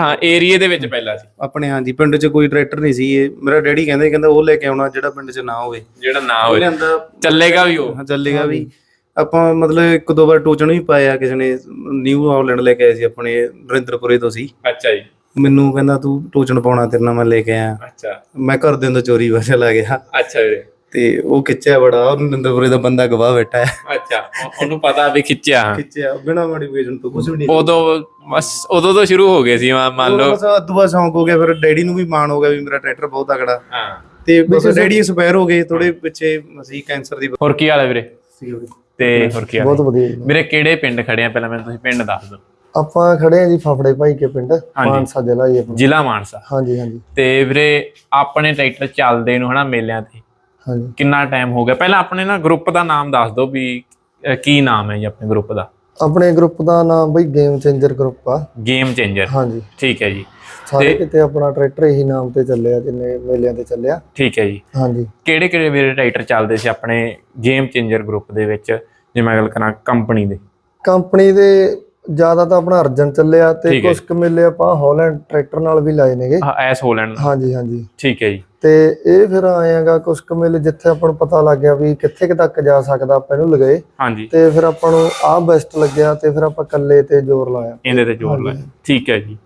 ਹਾਂ ਏਰੀਏ ਦੇ ਵਿੱਚ ਪਹਿਲਾਂ ਸੀ। ਆਪਣੇ ਹਾਂਜੀ ਪਿੰਡ 'ਚ ਕੋਈ ਟਰੈਕਟਰ ਨਹੀਂ ਸੀ ਇਹ। ਮੇਰਾ ਡੈਡੀ ਕਹਿੰਦੇ ਕਹਿੰਦਾ ਉਹ ਲੈ ਕੇ ਆਉਣਾ ਜਿਹੜਾ ਪਿੰਡ 'ਚ ਨਾ ਹੋਵੇ। ਜਿਹੜਾ ਨਾ ਲਿਆਂਦਾ। ਚੱਲੇਗਾ ਵੀ ਉਹ। ਹਾਂ, ਚੱਲੇਗਾ ਵੀ। ਆਪਾਂ ਮਤਲਬ ਇੱਕ ਦੋ ਵਾਰ ਟੋਚਣ ਵੀ ਪਾਇਆ ਕਿਸੇ ਨੇ ਨਿਊ ਹਾਲੈਂਡ ਲੈ ਕੇ ਆਏ ਸੀ ਆਪਣੇ ਨਰਿੰਦਰਪੁਰੇ ਤੋਂ ਸੀ। ਅੱਛਾ ਜੀ। ਮੈਨੂੰ ਕਹਿੰਦਾ ਤੂੰ ਟੋਚਣ ਪਾਉਣਾ ਤੇਰੇ ਨਾਲ ਮੈਂ ਲੈ ਕੇ ਆਇਆ। ਅੱਛਾ। ਮੈਂ ਘਰ ਦੇ ਅੰਦਰ ਚੋਰੀ ਵਾ ਚਲਾ ਗਿਆ। ਅੱਛਾ ਵੀਰੇ। ਤੇ ਉਹ ਖਿੱਚਿਆ ਬੜਾ ਉਹ ਨਰਿੰਦਰਪੁਰੇ ਦਾ ਬੰਦਾ ਗਵਾਹ ਬੈਠਾ ਹੈ। ਅੱਛਾ ਉਹ- ਉਹਨੂੰ ਪਤਾ ਵੀ ਖਿੱਚਿਆ। ਹਾਂ। ਖਿੱਚਿਆ ਬਿਨਾ ਮੋਟੀਵੇਸ਼ਨ ਤੋਂ ਕੁਝ ਵੀ ਨਹੀਂ ਉਦੋਂ ਬਸ ਉਦੋਂ ਤੋਂ ਸ਼ੁਰੂ ਹੋ ਗਏ ਸੀ ਮੰਨ- ਮੰਨ ਲਓ। ਬਸ ਅਦੂਆ ਸ਼ੌਂਕ ਹੋ ਗਿਆ ਫਿਰ ਡੈਡੀ ਨੂੰ ਵੀ ਮਾਣ ਹੋ ਗਿਆ ਵੀ ਮੇਰਾ ਟਰੈਕਟਰ ਬਹੁਤ ਤਕੜਾ। ਹਾਂ। ਤੇ ਬਸ ਡੈਡੀ ਐਕਸਪਾਇਰ ਹੋ ਗਏ ਥੋੜੇ ਪਿੱਛੇ ਅਸੀਂ ਕੈਂਸਰ ਦੀ ਹੋਰ ਕੀ ਹਾਲ ਹੈ ਵੀਰੇ? ਸੀ ਤੇ ਹੋਰ ਕੀ ਹਾਲ ਬਹੁਤ? ਵਧੀਆ ਵੀਰੇ ਕਿਹੜੇ ਪਿੰਡ ਖੜੇ ਆ? ਪਹਿਲਾਂ ਮੈਨੂੰ ਤੁਸੀਂ ਪਿੰਡ ਦੱਸ ਦਿਓ। ਆਪਾਂ ਖੜੇ ਆ ਜੀ ਫਫੜੇ ਭਾਈ ਕੇ ਪਿੰਡ ਮਾਨਸਾ ਜ਼ਿਲ੍ਹਾ ਜੀ ਆਪਣਾ। ਜ਼ਿਲ੍ਹਾ ਮਾਨਸਾ। ਹਾਂਜੀ ਹਾਂਜੀ। ਤੇ ਵੀਰੇ ਆਪਣੇ ਟਰੈਕਟਰ ਚੱਲਦੇ ਨੂੰ ਹਨਾ ਮੇਲਿਆਂ ਤੇ। ਹਾਂਜੀ। ਕਿੰਨਾ ਟਾਈਮ ਹੋ ਗਿਆ? ਪਹਿਲਾਂ ਆਪਣੇ ਨਾ ਗਰੁੱਪ ਦਾ ਨਾਮ ਦੱਸ ਦਿਓ ਵੀ ਅਹ, ਕੀ ਨਾਮ ਹੈ ਜੀ ਆਪਣੇ ਗਰੁੱਪ ਦਾ? ਆਪਣੇ ਗਰੁੱਪ ਦਾ ਨਾਮ ਬਈ ਗੇਮ ਚੇਂਜਰ ਗਰੁੱਪ ਆ। ਗੇਮ ਚੇਂਜਰ ਹਾਂਜੀ। ਠੀਕ ਹੈ ਜੀ। ਸਾਰੇ ਕਿਤੇ ਆਪਣਾ ਟਰੈਕਟਰ ਇਹੀ ਨਾਮ ਤੇ ਚੱਲਿਆ ਜਿੰਨੇ ਮੇਲਿਆਂ ਤੇ ਚੱਲਿਆ। ਠੀਕ ਹੈ ਜੀ। ਹਾਂਜੀ। ਕਿਹੜੇ ਕਿਹੜੇ ਵੀਰੇ ਟਰੈਕਟਰ ਚੱਲਦੇ ਸੀ ਆਪਣੇ ਗੇਮ ਚੇਂਜਰ ਗਰੁੱਪ ਦੇ ਵਿੱਚ? ਜੇ ਮੈਂ ਗੱਲ ਕਰਾਂ ਕੰਪਨੀ ਦੇ। ਕੰਪਨੀ ਦੇ ਜ਼ਿਆਦਾ ਤਾਂ ਆਪਣਾ ਅਰਜਨ ਚੱਲਿਆ ਤੇ ਠੀਕ ਹੈ। ਕੁਝ ਕੁ ਮੇਲੇ ਆਪਾਂ ਹਾਲੈਂਡ ਟਰੈਕਟਰ ਨਾਲ ਵੀ ਲਾਏ ਨੇਗੇ। ਹਾਂ ਐਸ ਹੋਲੈਂਡ ਹਾਂਜੀ ਹਾਂਜੀ। ਠੀਕ ਹੈ ਜੀ। ਤੇ ਇਹ ਫਿਰ ਆਏਗਾ ਕੁਝ ਕੁ ਮੇਲੇ ਜਿੱਥੇ ਆਪਾਂ ਨੂੰ ਪਤਾ ਲੱਗ ਗਿਆ ਵੀ ਕਿੱਥੇ ਕੁ ਤੱਕ ਜਾ ਸਕਦਾ ਆਪਾਂ ਇਹਨੂੰ ਲਗਾਏ। ਹਾਂਜੀ। ਤੇ ਫਿਰ ਆਪਾਂ ਨੂੰ ਆਹ ਬੈਸਟ ਲੱਗਿਆ ਤੇ ਫਿਰ ਆਪਾਂ ਇਕੱਲੇ ਤੇ ਜ਼ੋਰ ਲਾਇਆ। ਇਹਦੇ ਤੇ ਜੋਰ ਲਾਇਆ। ਠੀਕ ਹੈ ਜੀ।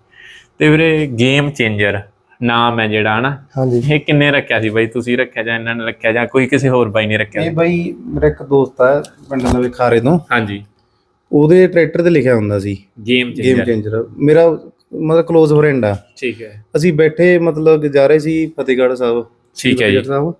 ਤੇ ਵੀਰੇ ਗੇਮ ਚੇਂਜਰ ਨਾਮ ਹੈ ਜਿਹੜਾ ਹਨਾ। ਹਾਂਜੀ। ਇਹ ਕਿੰਨੇ ਰੱਖਿਆ ਸੀ ਬਾਈ? ਤੁਸੀਂ ਰੱਖਿਆ ਜਾਂ ਇਹਨਾਂ ਨੇ ਰੱਖਿਆ ਜਾਂ ਕੋਈ ਕਿਸੇ ਹੋਰ ਬਾਈ ਨੇ ਰੱਖਿਆ ਇਹ ਬਾਈ ਮੇਰਾ ਇੱਕ ਦੋਸਤ ਆ ਪਿੰਡ ਦਾ ਵਿਖਾਰੇ ਤੋਂ। ਹਾਂਜੀ। ਉਹਦੇ ਟਰੈਕਟਰ ਤੇ ਲਿਖਿਆ ਹੁੰਦਾ ਸੀ। ਗੇਮ ਚੇਂਜਰ ਮੇਰਾ ਮਤਲਬ ক্লোਜ਼ ਫਰੈਂਡ ਆ। ਠੀਕ ਹੈ। ਅਸੀਂ ਬੈਠੇ ਮਤਲਬ ਜਾ ਰਹੇ ਸੀ ਫਤਿਹਗੜ੍ਹ ਸਾਹਿਬ ਠੀਕ ਹੈ ਜੀ। ਫਤਿਹਗੜ੍ਹ ਸਾਹਿਬ।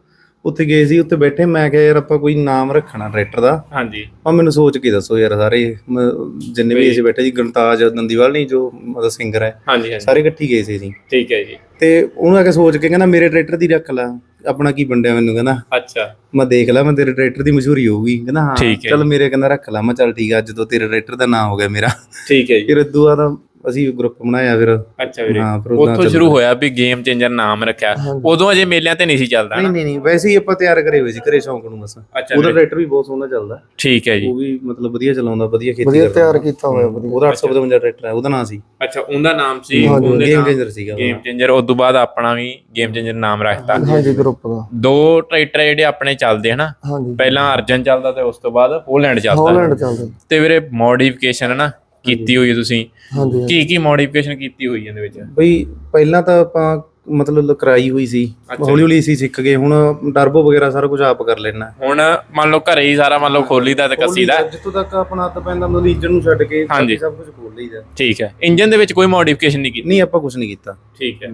ਉੱਥੇ ਗਏ ਸੀ ਉੱਥੇ ਬੈਠੇ ਮੈਂ ਕਿਹਾ ਯਾਰ ਆਪਾਂ ਕੋਈ ਨਾਮ ਰੱਖਣਾ ਟਰੈਕਟਰ ਦਾ। ਹਾਂਜੀ। ਆ ਮੈਨੂੰ ਸੋਚ ਕੇ ਦੱਸੋ ਯਾਰ ਸਾਰੇ ਮ- ਜਿੰਨੇ ਵੀ ਅਸੀਂ ਬੈਠੇ ਸੀ ਗਣਤਾਜ ਨੰਦੀਵਾਲ ਨਹੀਂ ਜੋ ਮਤਲਬ ਸਿੰਗਰ ਹੈ ਹਾਂਜੀ ਹਾਂਜੀ। ਸਾਰੇ ਇਕੱਠੀ ਗਏ ਸੀ ਅਸੀਂ। ਠੀਕ ਹੈ ਜੀ। ਤੇ ਉਹਨੂੰ ਆ ਕੇ ਸੋਚ ਕੇ ਕਹਿੰਦਾ ਮੇਰੇ ਟਰੈਕਟਰ ਦੀ ਰੱਖ ਲੈ ਆਪਣਾ ਕੀ ਵੰਡਿਆ ਮੈਨੂੰ? ਕਹਿੰਦਾ ਅੱਛਾ। ਮੈਂ ਦੇਖ ਲਾ ਮੈਂ ਤੇਰੇ ਟਰੈਕਟਰ ਦੀ ਮਸ਼ਹੂਰੀ ਹੋਊਗੀ। ਕਹਿੰਦਾ ਹਾਂ ਠੀਕ ਹੈ ਚੱਲ ਮੇਰੇ ਕਹਿੰਦਾ ਰੱਖ ਲਾ। ਮੈਂ ਚੱਲ ਠੀਕ ਆ ਜਦੋਂ ਤੇਰੇ ਟਰੈਕਟਰ ਦਾ ਨਾਮ ਹੋ ਗਿਆ ਮੇਰਾ। ਠੀਕ ਹੈ ਜੀ। ਫਿਰ ਇਦੋਂ ਬਾਅਦ ਅਸੀਂ ਗਰੁੱਪ ਬਣਾਇਆ ਫਿਰ। ਅੱਛਾ ਵੀਰੇ। ਹਾਂ ਫਿਰ ਉੱਥੋਂ ਸ਼ੁਰੂ ਹੋਇਆ ਵੀ ਗੇਮ ਚੇਂਜਰ ਨਾਮ ਰੱਖਿਆ। ਉਦੋਂ ਅਜੇ ਮੇਲਿਆਂ ਤੇ ਨਹੀਂ ਸੀ ਚੱਲਦਾ ਨਹੀਂ ਨਾ। ਨਹੀਂ ਨਹੀਂ ਵੈਸੇ ਹੀ ਆਪਾਂ ਤਿਆਰ ਕਰੇ ਹੋਏ ਸੀ ਘਰੇ ਸ਼ੌਂਕ ਨੂੰ ਬਸ। ਅੱਛਾ ਉਹਦਾ ਟਰੈਕਟਰ ਵੀ ਬਹੁਤ ਸੋਹਣਾ ਚੱਲਦਾ। ਠੀਕ ਹੈ ਜੀ। ਉਹ ਵੀ ਮਤਲਬ ਵਧੀਆ ਚਲਾਉਂਦਾ ਵਧੀਆ ਖੇਤੀ ਵਧੀਆ ਕਰਦਾ। ਤਿਆਰ ਕੀਤਾ ਹੋਇਆ ਵਧੀਆ। ਉਹਦਾ 855 ਟਰੈਕਟਰ ਹੈ ਉਹਦਾ ਨਾਮ ਸੀ। ਅੱਛਾ ਉਹਦਾ ਨਾਮ ਸੀ ਉਹਦੇ ਗੇਮ ਨਾਮ ਚੇਂਜਰ ਸੀਗਾ ਉਹਦਾ। ਗੇਮ ਚੇਂਜਰ ਉਸ ਤੋਂ ਬਾਅਦ ਆਪਣਾ ਵੀ ਗੇਮ ਚੇਂਜਰ ਨਾਮ ਰੱਖਤਾ। ਹਾਂਜੀ ਗਰੁੱਪ ਦਾ। ਦੋ ਟਰੈਕਟਰ ਜਿਹੜੇ ਆਪਣੇ ਚੱਲਦੇ ਹਨਾ ਹਾਂਜੀ। ਪਹਿਲਾਂ ਅਰਜਨ ਚੱਲਦਾ ਤੇ ਉਸ ਤੋਂ ਬਾਅਦ ਹੋਲੈਂਡ ਚੱਲਦਾ। ਹਾਲੈਂਡ ਚੱਲਦਾ। ਤੇ ਵੀਰੇ ਮੋਡੀਫਿਕੇਸ਼ਨ ਹਨਾ ਕੀਤੀ ਹੋਈ ਹੈ ਤੁਸੀਂ? ਹਾਂਜੀ ਕੀ ਕੀ ਮੋਡੀਫਿਕੇਸ਼ਨ ਕੀਤੀ ਹੋਈ ਹੈ ਇਹਦੇ ਵਿੱਚ? ਬਈ ਪਹਿਲਾਂ ਤਾਂ ਆਪਾਂ ਮਤਲਬ ਕਰਾਈ ਹੋਈ ਸੀ ਹੌਲੀ ਹੌਲੀ ਅਸੀਂ ਸਿੱਖ ਗਏ ਹੁਣ ਟਰਬੋ ਵਗੈਰਾ ਸਾਰਾ ਕੁਝ ਆਪ ਕਰ ਲੈਣਾ। ਹੁਣ ਮੰਨ ਲਓ ਘਰੇ ਹੀ ਸਾਰਾ ਮੰਨ ਲਓ ਖੋਲੀਦਾ ਤੇ ਕੱਸੀਦਾ ਜਿੱਥੋਂ ਤੱਕ ਆਪਣਾ ਹੱਥ ਪੈਂਦਾ ਮਤਲਬ ਇੰਜਨ ਨੂੰ ਛੱਡ ਕੇ। ਸਭ ਕੁਝ ਖੋਲ ਲਈਦਾ ਠੀਕ ਹੈ। ਇੰਜਨ ਦੇ ਵਿੱਚ ਕੋਈ ਮੋਡੀਫਿਕੇਸ਼ਨ ਨਹੀਂ ਕੀਤੀ? ਨਹੀਂ ਆਪਾਂ ਕੁਝ ਨਹੀਂ ਕੀਤਾ। ਠੀਕ ਹੈ।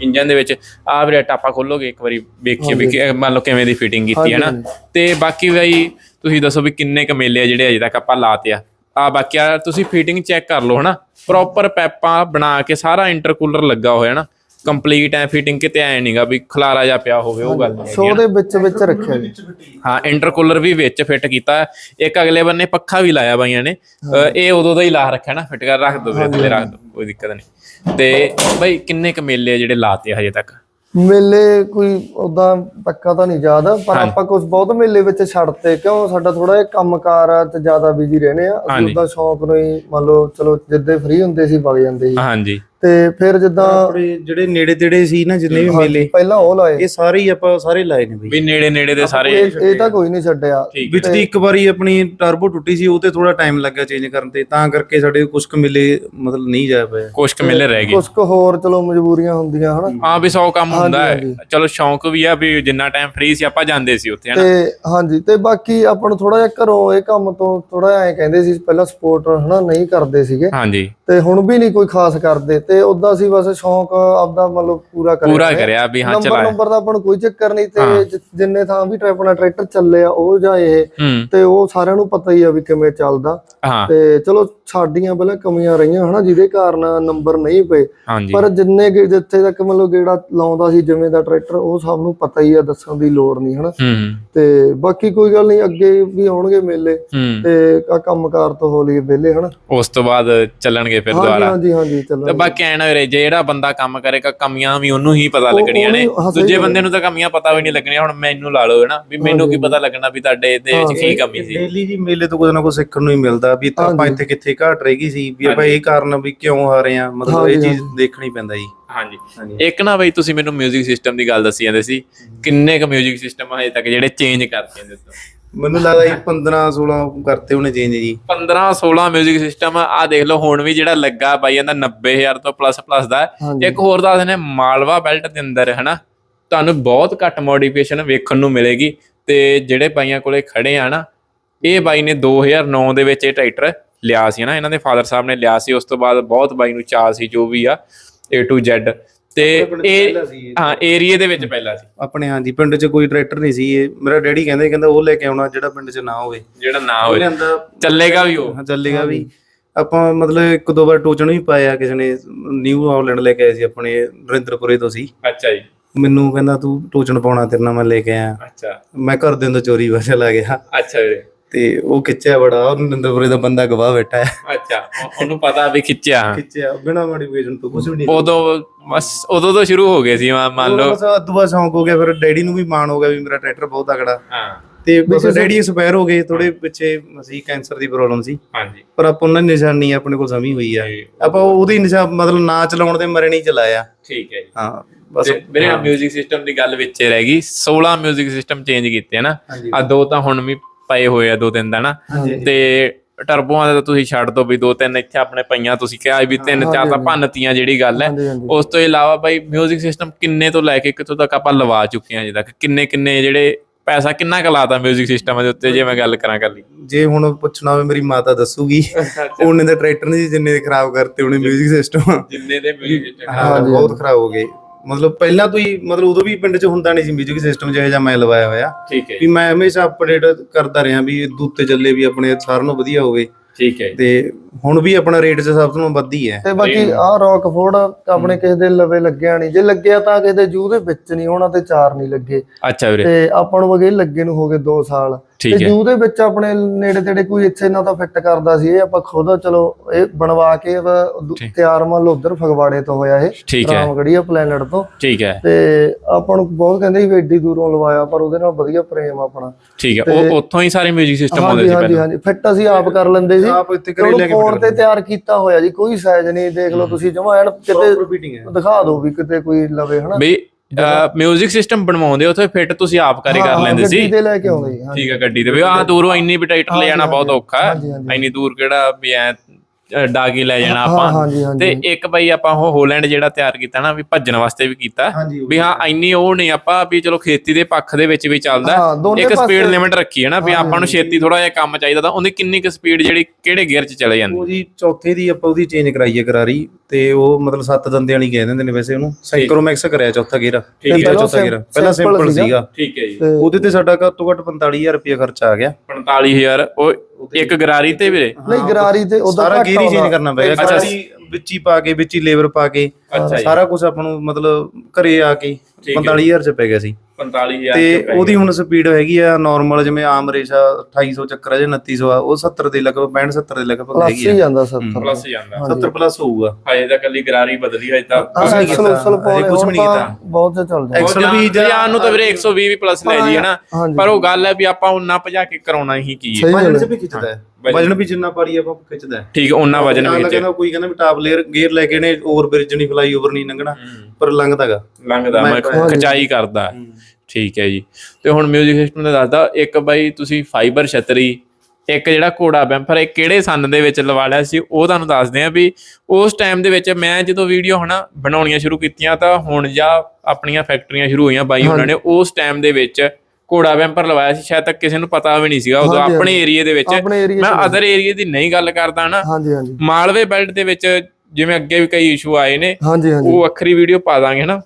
ਇੰਜਨ ਦੇ ਵਿੱਚ ਆਹ ਵੀਰੇ ਟਾਪਾ ਖੋਲੋਗੇ ਇੱਕ ਵਾਰੀ ਵੇਖੀਏ ਵੀ ਮੰਨ ਲਓ ਕਿਵੇਂ ਦੀ ਫਿਟਿੰਗ ਕੀਤੀ ਹੈ ਨਾ। ਤੇ ਬਾਕੀ ਬਈ ਤੁਸੀਂ ਦੱਸੋ ਵੀ ਕਿੰਨੇ ਕ ਮੇਲੇ ਆ ਜਿਹੜੇ ਅਜੇ ਤੱਕ ਆਪਾਂ ਲਾਤੇ ਆ? ਆ ਬਾਕੀ ਆ ਤੁਸੀਂ ਫਿਟਿੰਗ ਚੈੱਕ ਕਰ ਲਓ ਹਨਾ? ਪ੍ਰੋਪਰ ਪੈਪਾਂ ਬਣਾ ਕੇ ਸਾਰਾ ਇੰਟਰਕੂਲਰ ਲੱਗਾ ਹੋਇਆ ਨਾ ਕੰਪਲੀਟ ਐ ਫਿਟਿੰਗ ਕਿਤੇ ਐ ਨਹੀਂਗਾ ਵੀ ਖਲਾਰਾ ਜਾ ਪਿਆ ਹੋਵੇ ਉਹ ਗੱਲ ਨਹੀਂ ਸੋ ਉਹਦੇ ਵਿੱਚ ਵਿੱਚ ਰੱਖਿਆ ਜੀ। ਹਾਂ ਇੰਟਰਕੂਲਰ ਵੀ ਵਿੱਚ ਫਿੱਟ ਕੀਤਾ। ਇੱਕ ਅਗਲੇ ਬੰਨੇ ਪੱਖਾ ਵੀ ਲਾਇਆ ਬਾਈਆਂ ਨੇ। ਇਹ ਉਦੋਂ ਦਾ ਹੀ ਲਾ ਰੱਖਿਆ ਨਾ ਫਿੱਟ ਕਰ ਰੱਖ ਦੋ ਥੱਲੇ ਰੱਖ ਦੋ ਕੋਈ ਦਿੱਕਤ ਨਹੀਂ ਤੇ ਬਈ ਕਿੰਨੇ ਕ ਮੇਲੇ ਜਿਹੜੇ ਲਾਤੇ ਹਜੇ ਤੱਕ? ਮੇਲੇ ਕੋਈ ਉਦਾਂ ਪੱਕਾ ਤਾਂ ਨਹੀਂ ਯਾਦ ਪਰ ਆਪਾਂ ਕੁਝ ਬਹੁਤ ਮੇਲੇ ਵਿੱਚ ਛੱਡਤੇ ਕਿਉਂ? ਸਾਡਾ ਥੋੜਾ ਜਿਹਾ ਕੰਮਕਾਰ ਆ ਤੇ ਜ਼ਿਆਦਾ ਬਿਜ਼ੀ ਰਹਿੰਦੇ ਆ। ਉਦਾਂ ਸ਼ੌਂਕ ਨੂੰ ਹੀ ਮੰਨ ਲਓ ਚਲੋ ਜਿੱਦੇ ਫ੍ਰੀ ਹੁੰਦੇ ਸੀ ਵਗ ਜਾਂਦੇ ਸੀ। ਹਾਂਜੀ। ਤੇ ਫਿਰ ਜਿੱਦਾਂ ਆਪਣੇ ਜਿਹੜੇ ਨੇੜੇ ਤੇੜੇ ਸੀ ਨਾ ਜਿੰਨੇ ਵੀ ਮੇਲੇ ਪਹਿਲਾਂ ਉਹ ਲਾਏ। ਇਹ ਸਾਰੇ ਹੀ ਆਪਾਂ ਸਾਰੇ ਲਾਏ ਨੇ ਬਈ। ਵੀ ਨੇੜੇ ਨੇੜੇ ਦੇ ਸਾਰੇ ਇਹ ਇਹ ਤਾਂ ਕੋਈ ਨਹੀਂ ਛੱਡਿਆ। ਵਿੱਚ ਦੀ ਇੱਕ ਵਾਰੀ ਆਪਣੀ ਟਰਬੋ ਟੁੱਟੀ ਸੀ ਉਹ ਤੇ ਥੋੜਾ ਟਾਈਮ ਲੱਗਾ ਚੇਂਜ ਕਰਨ ਤੇ ਤਾਂ ਕਰਕੇ ਸਾਡੇ ਕੁਝ ਕੁ ਮੇਲੇ ਮਤਲਬ ਨਹੀਂ ਜਾ ਪਏ ਕੁਛ ਕੁ ਮੇਲੇ ਰਹਿ ਗਏ। ਕੁਝ ਕੁ ਹੋਰ ਚਲੋ ਮਜਬੂਰੀਆਂ ਹੁੰਦੀਆਂ ਹਨਾ? ਹਾਂ ਵੀ ਸੌ ਕੰਮ ਹੁੰਦਾ ਹੈ। ਚਲੋ ਸ਼ੌਂਕ ਵੀ ਆ ਵੀ ਜਿੰਨਾ ਟਾਈਮ ਫ੍ਰੀ ਸੀ ਆਪਾਂ ਜਾਂਦੇ ਸੀ ਉੱਥੇ ਹਨਾ? ਤੇ ਹਾਂਜੀ ਤੇ ਬਾਕੀ ਆਪਾਂ ਨੂੰ ਥੋੜਾ ਜਿਹਾ ਘਰੋਂ ਇਹ ਕੰਮ ਤੋਂ ਥੋੜਾ ਐ ਕਹਿੰਦੇ ਸੀ ਪਹਿਲਾਂ ਸਪੋਰਟ ਹਨਾ ਨਹੀਂ ਕਰਦੇ ਸੀਗੇ। ਹਾਂਜੀ। ਤੇ ਹੁਣ ਵੀ ਨਹੀਂ ਕੋਈ ਖਾਸ ਕਰਦੇ ਤੇ ਉਦਾਂ ਅਸੀਂ ਬਸ ਸ਼ੌਂਕ ਆਪਦਾ ਮਤਲਬ ਪੂਰਾ ਕਰਿਆ ਪੂਰਾ ਕਰਿਆ ਵੀ ਹਾਂ ਨੰਬਰ ਚਲਾਇਆ ਨੰਬਰ ਦਾ ਆਪਾਂ ਨੂੰ ਕੋਈ ਚੱਕਰ ਨਹੀਂ ਤੇ ਜਿੰਨੇ ਥਾਂ ਵੀ ਆਪਣਾ ਟਰੈਕਟਰ ਚੱਲੇ ਆ ਉਹ ਜਾਂ ਇਹ ਤੇ ਉਹ ਸਾਰਿਆਂ ਨੂੰ ਪਤਾ ਹੀ ਆ ਵੀ ਕਿਵੇਂ ਚੱਲਦਾ ਤੇ ਚਲੋ ਸਾਡੀਆਂ ਪਹਿਲਾਂ ਕਮੀਆਂ ਰਹੀਆਂ ਹਨਾ ਜਿਹਦੇ ਕਾਰਨ ਨੰਬਰ ਨਹੀਂ ਪਏ। ਪਰ ਜਿੰਨੇ ਕੁ- ਜਿੱਥੇ ਤੱਕ ਮਤਲਬ ਗੇੜਾ ਲਾਉਂਦਾ ਸੀ ਜਿਵੇਂ ਦਾ ਟਰੈਕਟਰ ਉਹ ਸਭ ਨੂੰ ਪਤਾ ਹੀ ਆ ਦੱਸਣ ਦੀ ਲੋੜ ਨਹੀਂ ਹਨਾ। ਹੂੰ ਤੇ ਬਾਕੀ ਕੋਈ ਗੱਲ ਨਹੀਂ ਅੱਗੇ ਵੀ ਆਉਣਗੇ ਮੇਲੇ। ਹੂੰ। ਤੇ ਆ ਕੰਮਕਾਰ ਤੋਂ ਹੋਲੀ ਵਿਹਲੇ ਹਨਾ। ਉਸ ਤੋਂ ਬਾਅਦ ਚੱਲਣਗੇ ਫਿਰ ਹਾਂਜੀ ਦੁਬਾਰਾ। ਹਾਂਜੀ ਹਾਂਜੀ ਤੇ ਚੱਲੋ ਬਾਕੀ ਐਂ ਨਾ ਵੀਰੇ ਜਿਹੜਾ ਬੰਦਾ ਕੰਮ ਕਰੇਗਾ ਕਮੀਆਂ ਵੀ ਉਹਨੂੰ ਹੀ ਪਤਾ ਲੱਗਣੀਆਂ ਨੇ। ਹਾਂ, ਦੂਜੇ ਬੰਦੇ ਨੂੰ। ਤਾਂ ਕਮੀਆਂ ਪਤਾ ਵੀ ਨਹੀਂ ਲੱਗਣੀਆਂ ਹੁਣ ਮੈਨੂੰ ਲਾ ਲਓ ਹੈਨਾ ਵੀ ਮੈਨੂੰ ਕੀ ਪਤਾ ਲੱਗਣਾ ਵੀ ਤੁਹਾਡੇ ਇਹਦੇ ਵਿੱਚ ਕੀ ਕਮੀ ਸੀ। ਡੇਲੀ ਜੀ ਮੇਲੇ ਤੋਂ ਕੁਝ ਨਾ ਕੁਝ ਸਿੱਖਣ ਨੂੰ ਹੀ ਮਿਲਦਾ ਵੀ ਤਾਂ ਆਪਾਂ ਇੱਥੇ ਕਿੱਥੇ ਪਿੱਛੇ ਘਾਟ ਰਹਿ ਗਈ ਸੀ ਵੀ ਆਪਾਂ ਇਹ ਕਾਰਨ ਵੀ ਕਿਉਂ ਹਾਰੇ ਆ ਮਤਲਬ ਇਹ ਹਾਂਜੀ, ਚੀਜ਼ ਦੇਖਣੀ ਪੈਂਦਾ ਜੀ ਹਾਂਜੀ ਹਾਂਜੀ ਇੱਕ ਨਾ ਬਈ ਤੁਸੀਂ ਮੈਨੂੰ 뮤직 ਸਿਸਟਮ ਦੀ ਗੱਲ ਦੱਸੀ ਜਾਂਦੇ ਸੀ ਕਿੰਨੇ ਕੁ 뮤직 ਸਿਸਟਮ ਹਜੇ ਤੱਕ ਜਿਹੜੇ ਚੇਂਜ ਕਰਤੇ ਨੇ ਦੱਸੋ ਮੈਨੂੰ ਲੱਗਦਾ ਜੀ 15 16 ਕਰਤੇ ਉਹਨੇ ਚੇਂਜ ਜੀ 15 16 뮤직 ਸਿਸਟਮ ਆ ਦੇਖ ਲਓ ਹੁਣ ਵੀ ਜਿਹੜਾ ਲੱਗਾ ਬਾਈ ਜਾਂਦਾ 90000 ਤੋਂ ਪਲੱਸ ਪਲੱਸ ਦਾ ਹੈ। ਹਾਂਜੀ ਇੱਕ ਹੋਰ ਦੱਸ ਨੇ ਮਾਲਵਾ ਬੈਲਟ ਦੇ ਅੰਦਰ ਹਨਾ ਤੁਹਾਨੂੰ ਬਹੁਤ ਘੱਟ ਮੋਡੀਫਿਕੇਸ਼ਨ ਵੇਖਣ ਨੂੰ ਮਿਲੇਗੀ ਤੇ ਜਿਹੜੇ ਬਾਈਆਂ ਕੋਲੇ ਖੜੇ ਆ ਨਾ ਇਹ ਬਾਈ ਨੇ 2009 ਦੇ ਵਿੱਚ ਇਹ ਟਰੈਕਟਰ ਲਿਆ ਸੀ ਨਾ ਇਹਨਾਂ ਦੇ ਫਾਦਰ ਸਾਹਿਬ ਨੇ ਲਿਆ ਸੀ ਉਸ ਤੋਂ ਬਾਅਦ ਬਹੁਤ ਬਾਈ ਨੂੰ ਚਾਹ ਸੀ ਜੋ ਵੀ ਆ A to Z ਤੇ ਇਹ ਹਾਂ ਏਰੀਏ ਦੇ ਵਿੱਚ ਪਹਿਲਾ ਸੀ। ਆਪਣੇ ਹਾਂਜੀ ਪਿੰਡ 'ਚ ਕੋਈ ਟਰੈਕਟਰ ਨਹੀਂ ਸੀ ਇਹ ਮੇਰਾ ਡੈਡੀ ਕਹਿੰਦੇ ਕਹਿੰਦਾ ਉਹ ਲੈ ਕੇ ਆਉਣਾ ਜਿਹੜਾ ਪਿੰਡ 'ਚ ਨਾ ਹੋਵੇ। ਜਿਹੜਾ ਨਾ ਹੋਵੇ। ਚੱਲੇਗਾ ਵੀ ਉਹ। ਹਾਂ ਚੱਲੇਗਾ ਵੀ। ਆਪਾਂ ਮਤਲਬ ਇੱਕ ਦੋ ਵਾਰ ਟੋਚਣ ਵੀ ਪਾਇਆ ਕਿਸੇ ਨੇ ਨਿਊ ਹਾਲੈਂਡ ਲੈ ਕੇ ਆਏ ਸੀ ਆਪਣੇ ਨਰਿੰਦਰਪੁਰੇ ਤੋਂ ਸੀ। ਅੱਛਾ ਜੀ। ਮੈਨੂੰ ਕਹਿੰਦਾ ਤੂੰ ਟੋਚਣ ਪਾਉਣਾ ਤੇਰੇ ਨਾਲ ਮੈਂ ਲੈ ਕੇ ਆਇਆ। ਅੱਛਾ। ਮੈਂ ਘਰ ਦੇ ਅੰਦਰ ਚੋਰੀ ਵਾਰ ਚਲਾ ਗਿਆ। ਅੱਛਾ ਵੀਰੇ ਤੇ ਉਹ ਖਿੱਚਿਆ ਬੜਾ ਉਹ ਨੰਦਪੁਰੇ ਦਾ ਬੰਦਾ ਗਵਾਹ ਬੈਠਾ ਹੈ। ਅੱਛਾ ਉਹਨੂੰ ਪਤਾ ਵੀ ਖਿੱਚਿਆ। ਖਿੱਚਿਆ ਬਿਨਾ ਮੋਟੀਵੇਸ਼ਨ ਤੋਂ ਕੁਝ ਵੀ ਨਹੀਂ ਉਦੋਂ ਬਸ ਉਦੋਂ ਤੋਂ ਸ਼ੁਰੂ ਹੋ ਗਏ ਸੀ ਮੰਨ ਲਓ। ਅਦਵਾ ਸ਼ੌਂਕ ਹੋ ਗਿਆ ਫਿਰ ਡੈਡੀ ਨੂੰ ਵੀ ਮਾਣ ਹੋ ਗਿਆ ਵੀ ਮੇਰਾ ਟਰੈਕਟਰ ਬਹੁਤ ਤਕੜਾ। ਹਾਂ। ਤੇ ਬਸ ਡੈਡੀ ਐਕਸਪਾਇਰ ਹੋ ਗਏ ਥੋੜੇ ਪਿੱਛੇ ਸੀ ਕੈਂਸਰ ਦੀ ਪ੍ਰੋਬਲਮ ਸੀ। ਹਾਂਜੀ। ਪਰ ਆਪਾਂ ਉਹਨਾਂ ਨਿਸ਼ਾਨੀ ਆਪਣੇ ਕੋਲ ਸਮੀ ਹੋਈ ਆ। ਆਪਾਂ ਉਹਦੀ ਨਿਸ਼ਾ ਮਤਲਬ ਨਾ ਚਲਾਉਣ ਦੇ ਮਰੇ ਨਹੀਂ ਚਲਾਇਆ। ਠੀਕ ਹੈ ਜੀ। ਹਾਂ ਬਸ ਮੇਰੇ ਹਾਂ, ਮਿਊਜ਼ਿਕ ਸਿਸਟਮ ਦੀ ਗੱਲ ਵਿੱਚ ਰਹਿ ਗਈ 16 ਮਿਊਜ਼ਿਕ ਸਿਸਟਮ ਚੇਂਜ ਕੀਤੇ ਨਾ ਆ ਦੋ ਤਾਂ ਹੁਣ ਵੀ ਪਏ ਹੋਏ ਆ ਦੋ ਤਿੰਨ ਦਾ ਨਾ ਤੇ ਟਰਬੋਆਂ ਦਾ ਤਾਂ ਤੁਸੀਂ ਛੱਡ ਦੋ ਵੀ ਦੋ ਤਿੰਨ ਇੱਥੇ ਆਪਣੇ ਪਈਆਂ ਤੁਸੀਂ ਕਿਹਾ ਵੀ ਤਿੰਨ ਚਾਰ ਤਾਂ ਭੰਨਤੀਆਂ ਜਿਹੜੀ ਗੱਲ ਹੈ ਹਾਂਜੀ ਹਾਂਜੀ ਉਸ ਤੋਂ ਇਲਾਵਾ ਬਾਈ 뮤직 ਸਿਸਟਮ ਕਿੰਨੇ ਤੋਂ ਲੈ ਕੇ ਕਿੱਥੋਂ ਤੱਕ ਆਪਾਂ ਲਵਾ ਚੁੱਕੇ ਹਾਂ ਅਜੇ ਤੱਕ ਕਿੰਨੇ ਕਿੰਨੇ ਜਿਹੜੇ ਪੈਸਾ ਕਿੰਨਾ ਕੁ ਲਾਤਾ 뮤직 ਸਿਸਟਮ ਦੇ ਉੱਤੇ ਜੇ ਮੈਂ ਗੱਲ ਕਰਾਂ ਕੱਲੀ ਜੇ ਹੁਣ ਪੁੱਛਣਾ ਹੋਵੇ ਮੇਰੀ ਮਾਤਾ ਦੱਸੂਗੀ ਉਹਨੇ ਤਾਂ ਟਰੈਕਟਰ ਨਹੀਂ ਸੀ ਜਿੰਨੇ ਦੇ ਖਰਾਬ ਕਰਤੇ ਉਹਨੇ 뮤직 ਸਿਸਟਮ ਜਿੰਨੇ ਦੇ 뮤직 ਸਿਸਟਮ ਹਾਂ ਬਹੁਤ ਖਰਾਬ ਹੋ ਗਏ ਮਤਲਬ ਪਹਿਲਾਂ ਤੋਂ ਹੀ ਮਤਲਬ ਉਦੋਂ ਵੀ ਪਿੰਡ 'ਚ ਹੁੰਦਾ ਨਹੀਂ ਸੀ 뮤직 ਸਿਸਟਮ ਜਿਹੋ ਜਿਹਾ ਮੈਂ ਲਵਾਇਆ ਹੋਇਆ। ਠੀਕ ਹੈ। ਵੀ ਮੈਂ ਹਮੇਸ਼ਾ ਅਪਡੇਟ ਕਰਦਾ ਰਿਹਾ ਵੀ ਇਹ ਉੱਤੇ ਚੱਲੇ ਵੀ ਆਪਣੇ ਸਾਰਿਆਂ ਨੂੰ ਵਧੀਆ ਹੋਵੇ। ਠੀਕ ਹੈ। ਜੀ। ਤੇ ਹੁਣ ਵੀ ਆਪਣਾ ਰੇਟ 'ਚ ਸਭ ਤੋਂ ਵੱਧ ਹੀ ਹੈ। ਤੇ ਬਾਕੀ ਆਹ ਰੌਕਫੋਰਡ ਆਪਣੇ ਕਿਸੇ ਦੇ ਲਵੇ ਲੱਗਿਆ ਨਹੀਂ। ਜੇ ਲੱਗਿਆ ਤਾਂ ਕਿਸੇ ਦੇ ਜੂ ਦੇ ਵਿੱਚ ਨਹੀਂ ਹੋਣਾ ਤੇ ਚਾਰ ਨਹੀਂ ਲੱਗੇ। ਅੱਛਾ ਵੀਰੇ। ਤੇ ਆਪਾਂ ਨੂੰ ਵਗੇ ਲੱਗੇ ਨੂੰ ਹੋ ਗਏ 2 ਸਾਲ। ਠੀਕ ਹੈ। ਜੂ ਦੇ ਵਿੱਚ ਆਪਣੇ ਨੇੜੇ ਤੇੜੇ ਕੋਈ ਇੱਥੇ ਨਾ ਤਾਂ ਫਿੱਟ ਕਰਦਾ ਸੀ ਇਹ ਆਪਾਂ ਖੁਦ ਚਲੋ ਇਹ ਬਣਵਾ ਕੇ ਤਿਆਰ ਮੰਨ ਲਓ ਉਧਰ ਫਗਵਾੜੇ ਤੋਂ ਹੋਇਆ ਇਹ ਰਾਮਗੜੀਆ ਪਲੈਨਟ ਤੋਂ। ਠੀਕ ਹੈ। ਤੇ ਆਪਾਂ ਨੂੰ ਬਹੁਤ ਕਹਿੰਦੇ ਸੀ ਵੀ ਐਡੀ ਦੂਰੋਂ ਲਵਾਇਆ ਪਰ ਉਹਦੇ ਨਾਲ ਵਧੀਆ ਪ੍ਰੇਮ ਆਪਣਾ। ਠੀਕ ਹੈ। ਉਹ ਉੱਥੋਂ ਹੀ ਸਾਰੇ 뮤직 ਸਿਸਟਮ ਆਉਂਦੇ ਹਾਂਜੀ ਸੀ ਹਾਂਜੀ ਪਹਿਲਾਂ। ਹਾਂਜੀ। ਫਿੱਟ ਅਸੀਂ ਆਪ ਕਰ ਲੈਂਦੇ ਸੀ। ਆਪ ਇੱਥੇ ਘਰੇ ਲੈ ਕੇ ਫੋਨ ਤੇ ਤਿਆਰ ਕੀਤਾ ਹੋਇਆ ਜੀ ਕੋਈ ਸਾਈਜ਼ ਨਹੀਂ ਦੇਖ ਲਓ ਤੁਸੀਂ ਜਮਾ ਐਨ ਕਿਤੇ ਦਿਖਾ ਦਿਓ ਵੀ ਕਿਤੇ ਕੋਈ ਲਵੇ ਹਨਾ। ਬਈ 뮤직 ਸਿਸਟਮ ਬਣਵਾਉਂਦੇ ਉੱਥੇ ਫਿੱਟ ਤੁਸੀਂ ਆਪ ਕਰੇ ਕਰ ਲੈਂਦੇ ਸੀ। ਗੱਡੀ ਤੇ ਲੈ ਕੇ ਆਉਂਦੇ ਠੀਕ ਹੈ ਗੱਡੀ ਤੇ ਵੀ। ਆਹ ਦੂਰੋਂ ਇੰਨੀ ਵੀ ਟਰੈਕਟਰ ਲੈ ਜਾਣਾ ਬਹੁਤ ਔਖਾ। ਇੰਨੀ ਦੂਰ ਕਿਹੜਾ ਵੀ ਐ ਡਾਗੀ ਲੈ ਜਾਣਾ ਆਪਾਂ। ਤੇ ਇੱਕ ਬਈ ਆਪਾਂ ਉਹ ਹੋਲੈਂਡ ਜਿਹੜਾ ਤਿਆਰ ਕੀਤਾ ਨਾ ਵੀ ਭੱਜਣ ਵਾਸਤੇ ਵੀ ਕੀਤਾ। ਵੀ ਹਾਂ ਇੰਨੀ ਉਹ ਨਹੀਂ ਆਪਾਂ ਵੀ ਚਲੋ ਖੇਤੀ ਦੇ ਪੱਖ ਦੇ ਵਿੱਚ ਵੀ ਚੱਲਦਾ। ਇੱਕ ਸਪੀਡ ਲਿਮਿਟ ਰੱਖੀ ਹੈ ਨਾ ਵੀ ਆਪਾਂ ਨੂੰ ਛੇਤੀ ਥੋੜਾ ਜਿਹਾ ਕੰਮ ਚਾਹੀਦਾ ਤਾਂ ਉਹਦੀ ਕਿੰਨੀ ਕੁ ਸਪੀਡ ਜਿਹੜੀ ਕਿਹੜੇ ਗੇਅਰ 'ਚ ਚਲੇ ਜਾਂਦੀ? ਉਹ ਜੀ ਚੌਥੇ ਦੀ ਆਪਾਂ ਉਹਦੀ ਚੇਂਜ ਕਰਾਈ ਹੈ ਕਰਾਰੀ। ਤੇ ਉਹ ਮਤਲਬ ਸੱਤ ਦੰਦੇ ਵਾਲੀ ਕਹਿ ਦਿੰਦੇ ਨੇ ਵੈਸੇ ਉਹਨੂੰ। ਸਾਈਕਰੋਮੈਕਸ ਕਰਿਆ ਚੌਥਾ ਗੇਅਰ ਠੀਕ ਹੈ, ਚੌਥਾ ਗੇਅਰ ਪਹਿਲਾਂ ਸਿੰਪਲ ਸੀਗਾ। ਠੀਕ ਹੈ ਜੀ। ਉਹਦੇ ਤੇ ਸਾਡਾ ਘੱਟ ਘੱਟ 45000 ਰੁਪਏ ਖਰਚਾ ਆ ਗਿਆ। 45000 ਉਹ ਇੱਕ ਗਰਾਰੀ ਤੇ ਵੀਰੇ ਨਹੀਂ ਗਰਾਰੀ ਤੇ ਉਦੋਂ ਸਾਰਾ ਹੀ ਚੇਂਜ। ਕਰਨਾ ਪੈ ਗਿਆ ਅੱਛਾ। ਵਿੱਚ ਹੀ ਪਾ ਕੇ ਵਿੱਚ ਹੀ ਲੇਬਰ ਪਾ ਕੇ ਸਾਰਾ ਕੁਝ ਆਪਾਂ ਨੂੰ ਮਤਲਬ ਘਰੇ ਆ ਕੇ 45000 ਚ ਪੈ ਗਿਆ ਸੀ 45000 ਤੇ ਉਹਦੀ ਹੁਣ ਸਪੀਡ ਹੈਗੀ ਆ ਨਾਰਮਲ ਜਿਵੇਂ ਆਮ ਰੇਸ਼ਾ 2800 ਚੱਕਰ ਆ ਜਾਂ 2900 ਆ ਉਹ 70 ਦੇ ਲਗਭਗ 65 70 ਦੇ ਲਗਭਗ ਪਲੱਸ ਹੈਗੀ ਹੀ ਆ ਜਾਂਦਾ 70 ਪਲੱਸ ਜਾਂਦਾ। 70 ਪਲੱਸ ਹੋਊਗਾ। ਹਜੇ ਤਾਂ ਕੱਲੀ ਗਰਾਰੀ ਬਦਲੀ ਹਜੇ ਤਾਂ ਹਾਂ ਨਹੀਂ ਕੀਤਾ, ਵੀ ਨਹੀਂ। ਬਹੁਤ ਜਿਹਾ ਚੱਲਦਾ। ਐਕਸਲ ਵੀ ਜਾਂ- ਜਾਨ ਨੂੰ ਤਾਂ ਵੀਰੇ 120 ਵੀ ਪਲੱਸ ਲੈ ਜੀ ਹਨਾ ਪਰ ਉਹ ਗੱਲ ਹੈ ਵੀ ਆਪਾਂ ਉਹਨਾਂ ਭਜਾ ਕੇ ਕਰਾਉਣਾ ਹੀ ਕੀ ਹੈ। ਸਹੀ ਗੱਲ ਵਜਨ ਹੈ। ਚ ਵੀ ਖਿੱਚਦਾ ਹੈ। ਵਜਨ। ਵੀ ਜਿੰਨਾ ਪਾੜੀ ਆਪਾਂ ਖਿੱਚਦਾ ਹੈ। ਠੀਕ ਉਹਨਾਂ ਵਜਨ ਨਾਲ ਵਿੱਚ ਕਹਿੰਦਾ ਕੋਈ ਕਹਿੰਦਾ ਵੀ ਟਾਪ ਲੇਅਰ ਗੇਅਰ ਲੈ ਕੇ ਨੇ ਓਵਰ ਬ੍ਰਿਜ ਨਹੀਂ ਫਲਾਈ ਓਵਰ ਨਹੀਂ ਲੰਘਣਾ ਪਰ ਲੰਘਦਾਗਾ। ਲੰਘਦਾ ਮੈਂ ਖਚਾਈ ਕਰਦਾ। ਠੀਕ ਹੈ ਜੀ। ਤੇ ਹੁਣ 뮤직 ਸਿਸਟਮ ਦਾ ਦੱਸਦਾ ਇੱਕ ਬਾਈ ਤੁਸੀਂ ਫਾਈਬਰ ਛਤਰੀ ਇੱਕ ਜਿਹੜਾ ਘੋੜਾ ਬੈਂਫਰ ਇਹ ਕਿਹੜੇ ਸੰਨ ਦੇ ਵਿੱਚ ਲਵਾ ਲਿਆ ਸੀ ਉਹ ਤੁਹਾਨੂੰ ਦੱਸਦੇ ਆ ਵੀ ਉਸ ਟਾਈਮ ਦੇ ਵਿੱਚ ਮੈਂ ਜਦੋਂ ਵੀਡੀਓ ਹਨਾ ਬਣਾਉਣੀਆਂ ਸ਼ੁਰੂ ਕੀਤੀਆਂ ਤਾਂ ਹੁਣ ਜਾਂ ਆਪਣੀਆਂ ਫੈਕਟਰੀਆਂ ਸ਼ੁਰੂ ਹੋਈਆਂ ਬਾਈ ਉਹਨਾਂ ਨੇ ਉਸ ਟਾਈਮ ਦੇ ਵਿੱਚ ਘੋੜਾ ਬੈਂਪਰ ਲਵਾਇਆ ਸੀ ਸ਼ਾਇਦ ਤੱਕ ਕਿਸੇ ਨੂੰ ਪਤਾ ਵੀ ਨਹੀਂ ਸੀਗਾ ਉਦੋਂ ਆਪਣੇ ਏਰੀਆ ਦੇ ਵਿੱਚ। ਮੈਂ ਅਦਰ ਏਰੀਆ ਦੀ ਨਹੀਂ ਗੱਲ ਕਰਦਾ ਨਾ। ਹਾਂਜੀ ਹਾਂਜੀ। ਮਾਲਵੇ ਬੈਲਟ ਦੇ ਵਿੱਚ ਜਿਵੇਂ ਅੱਗੇ ਵੀ ਕਈ ਇਸ਼ੂ ਆਏ ਨੇ ਉਹ ਵੱਖਰੀ ਵੀਡੀਓ ਪਾ ਦਾਂਗੇ ਨਾ।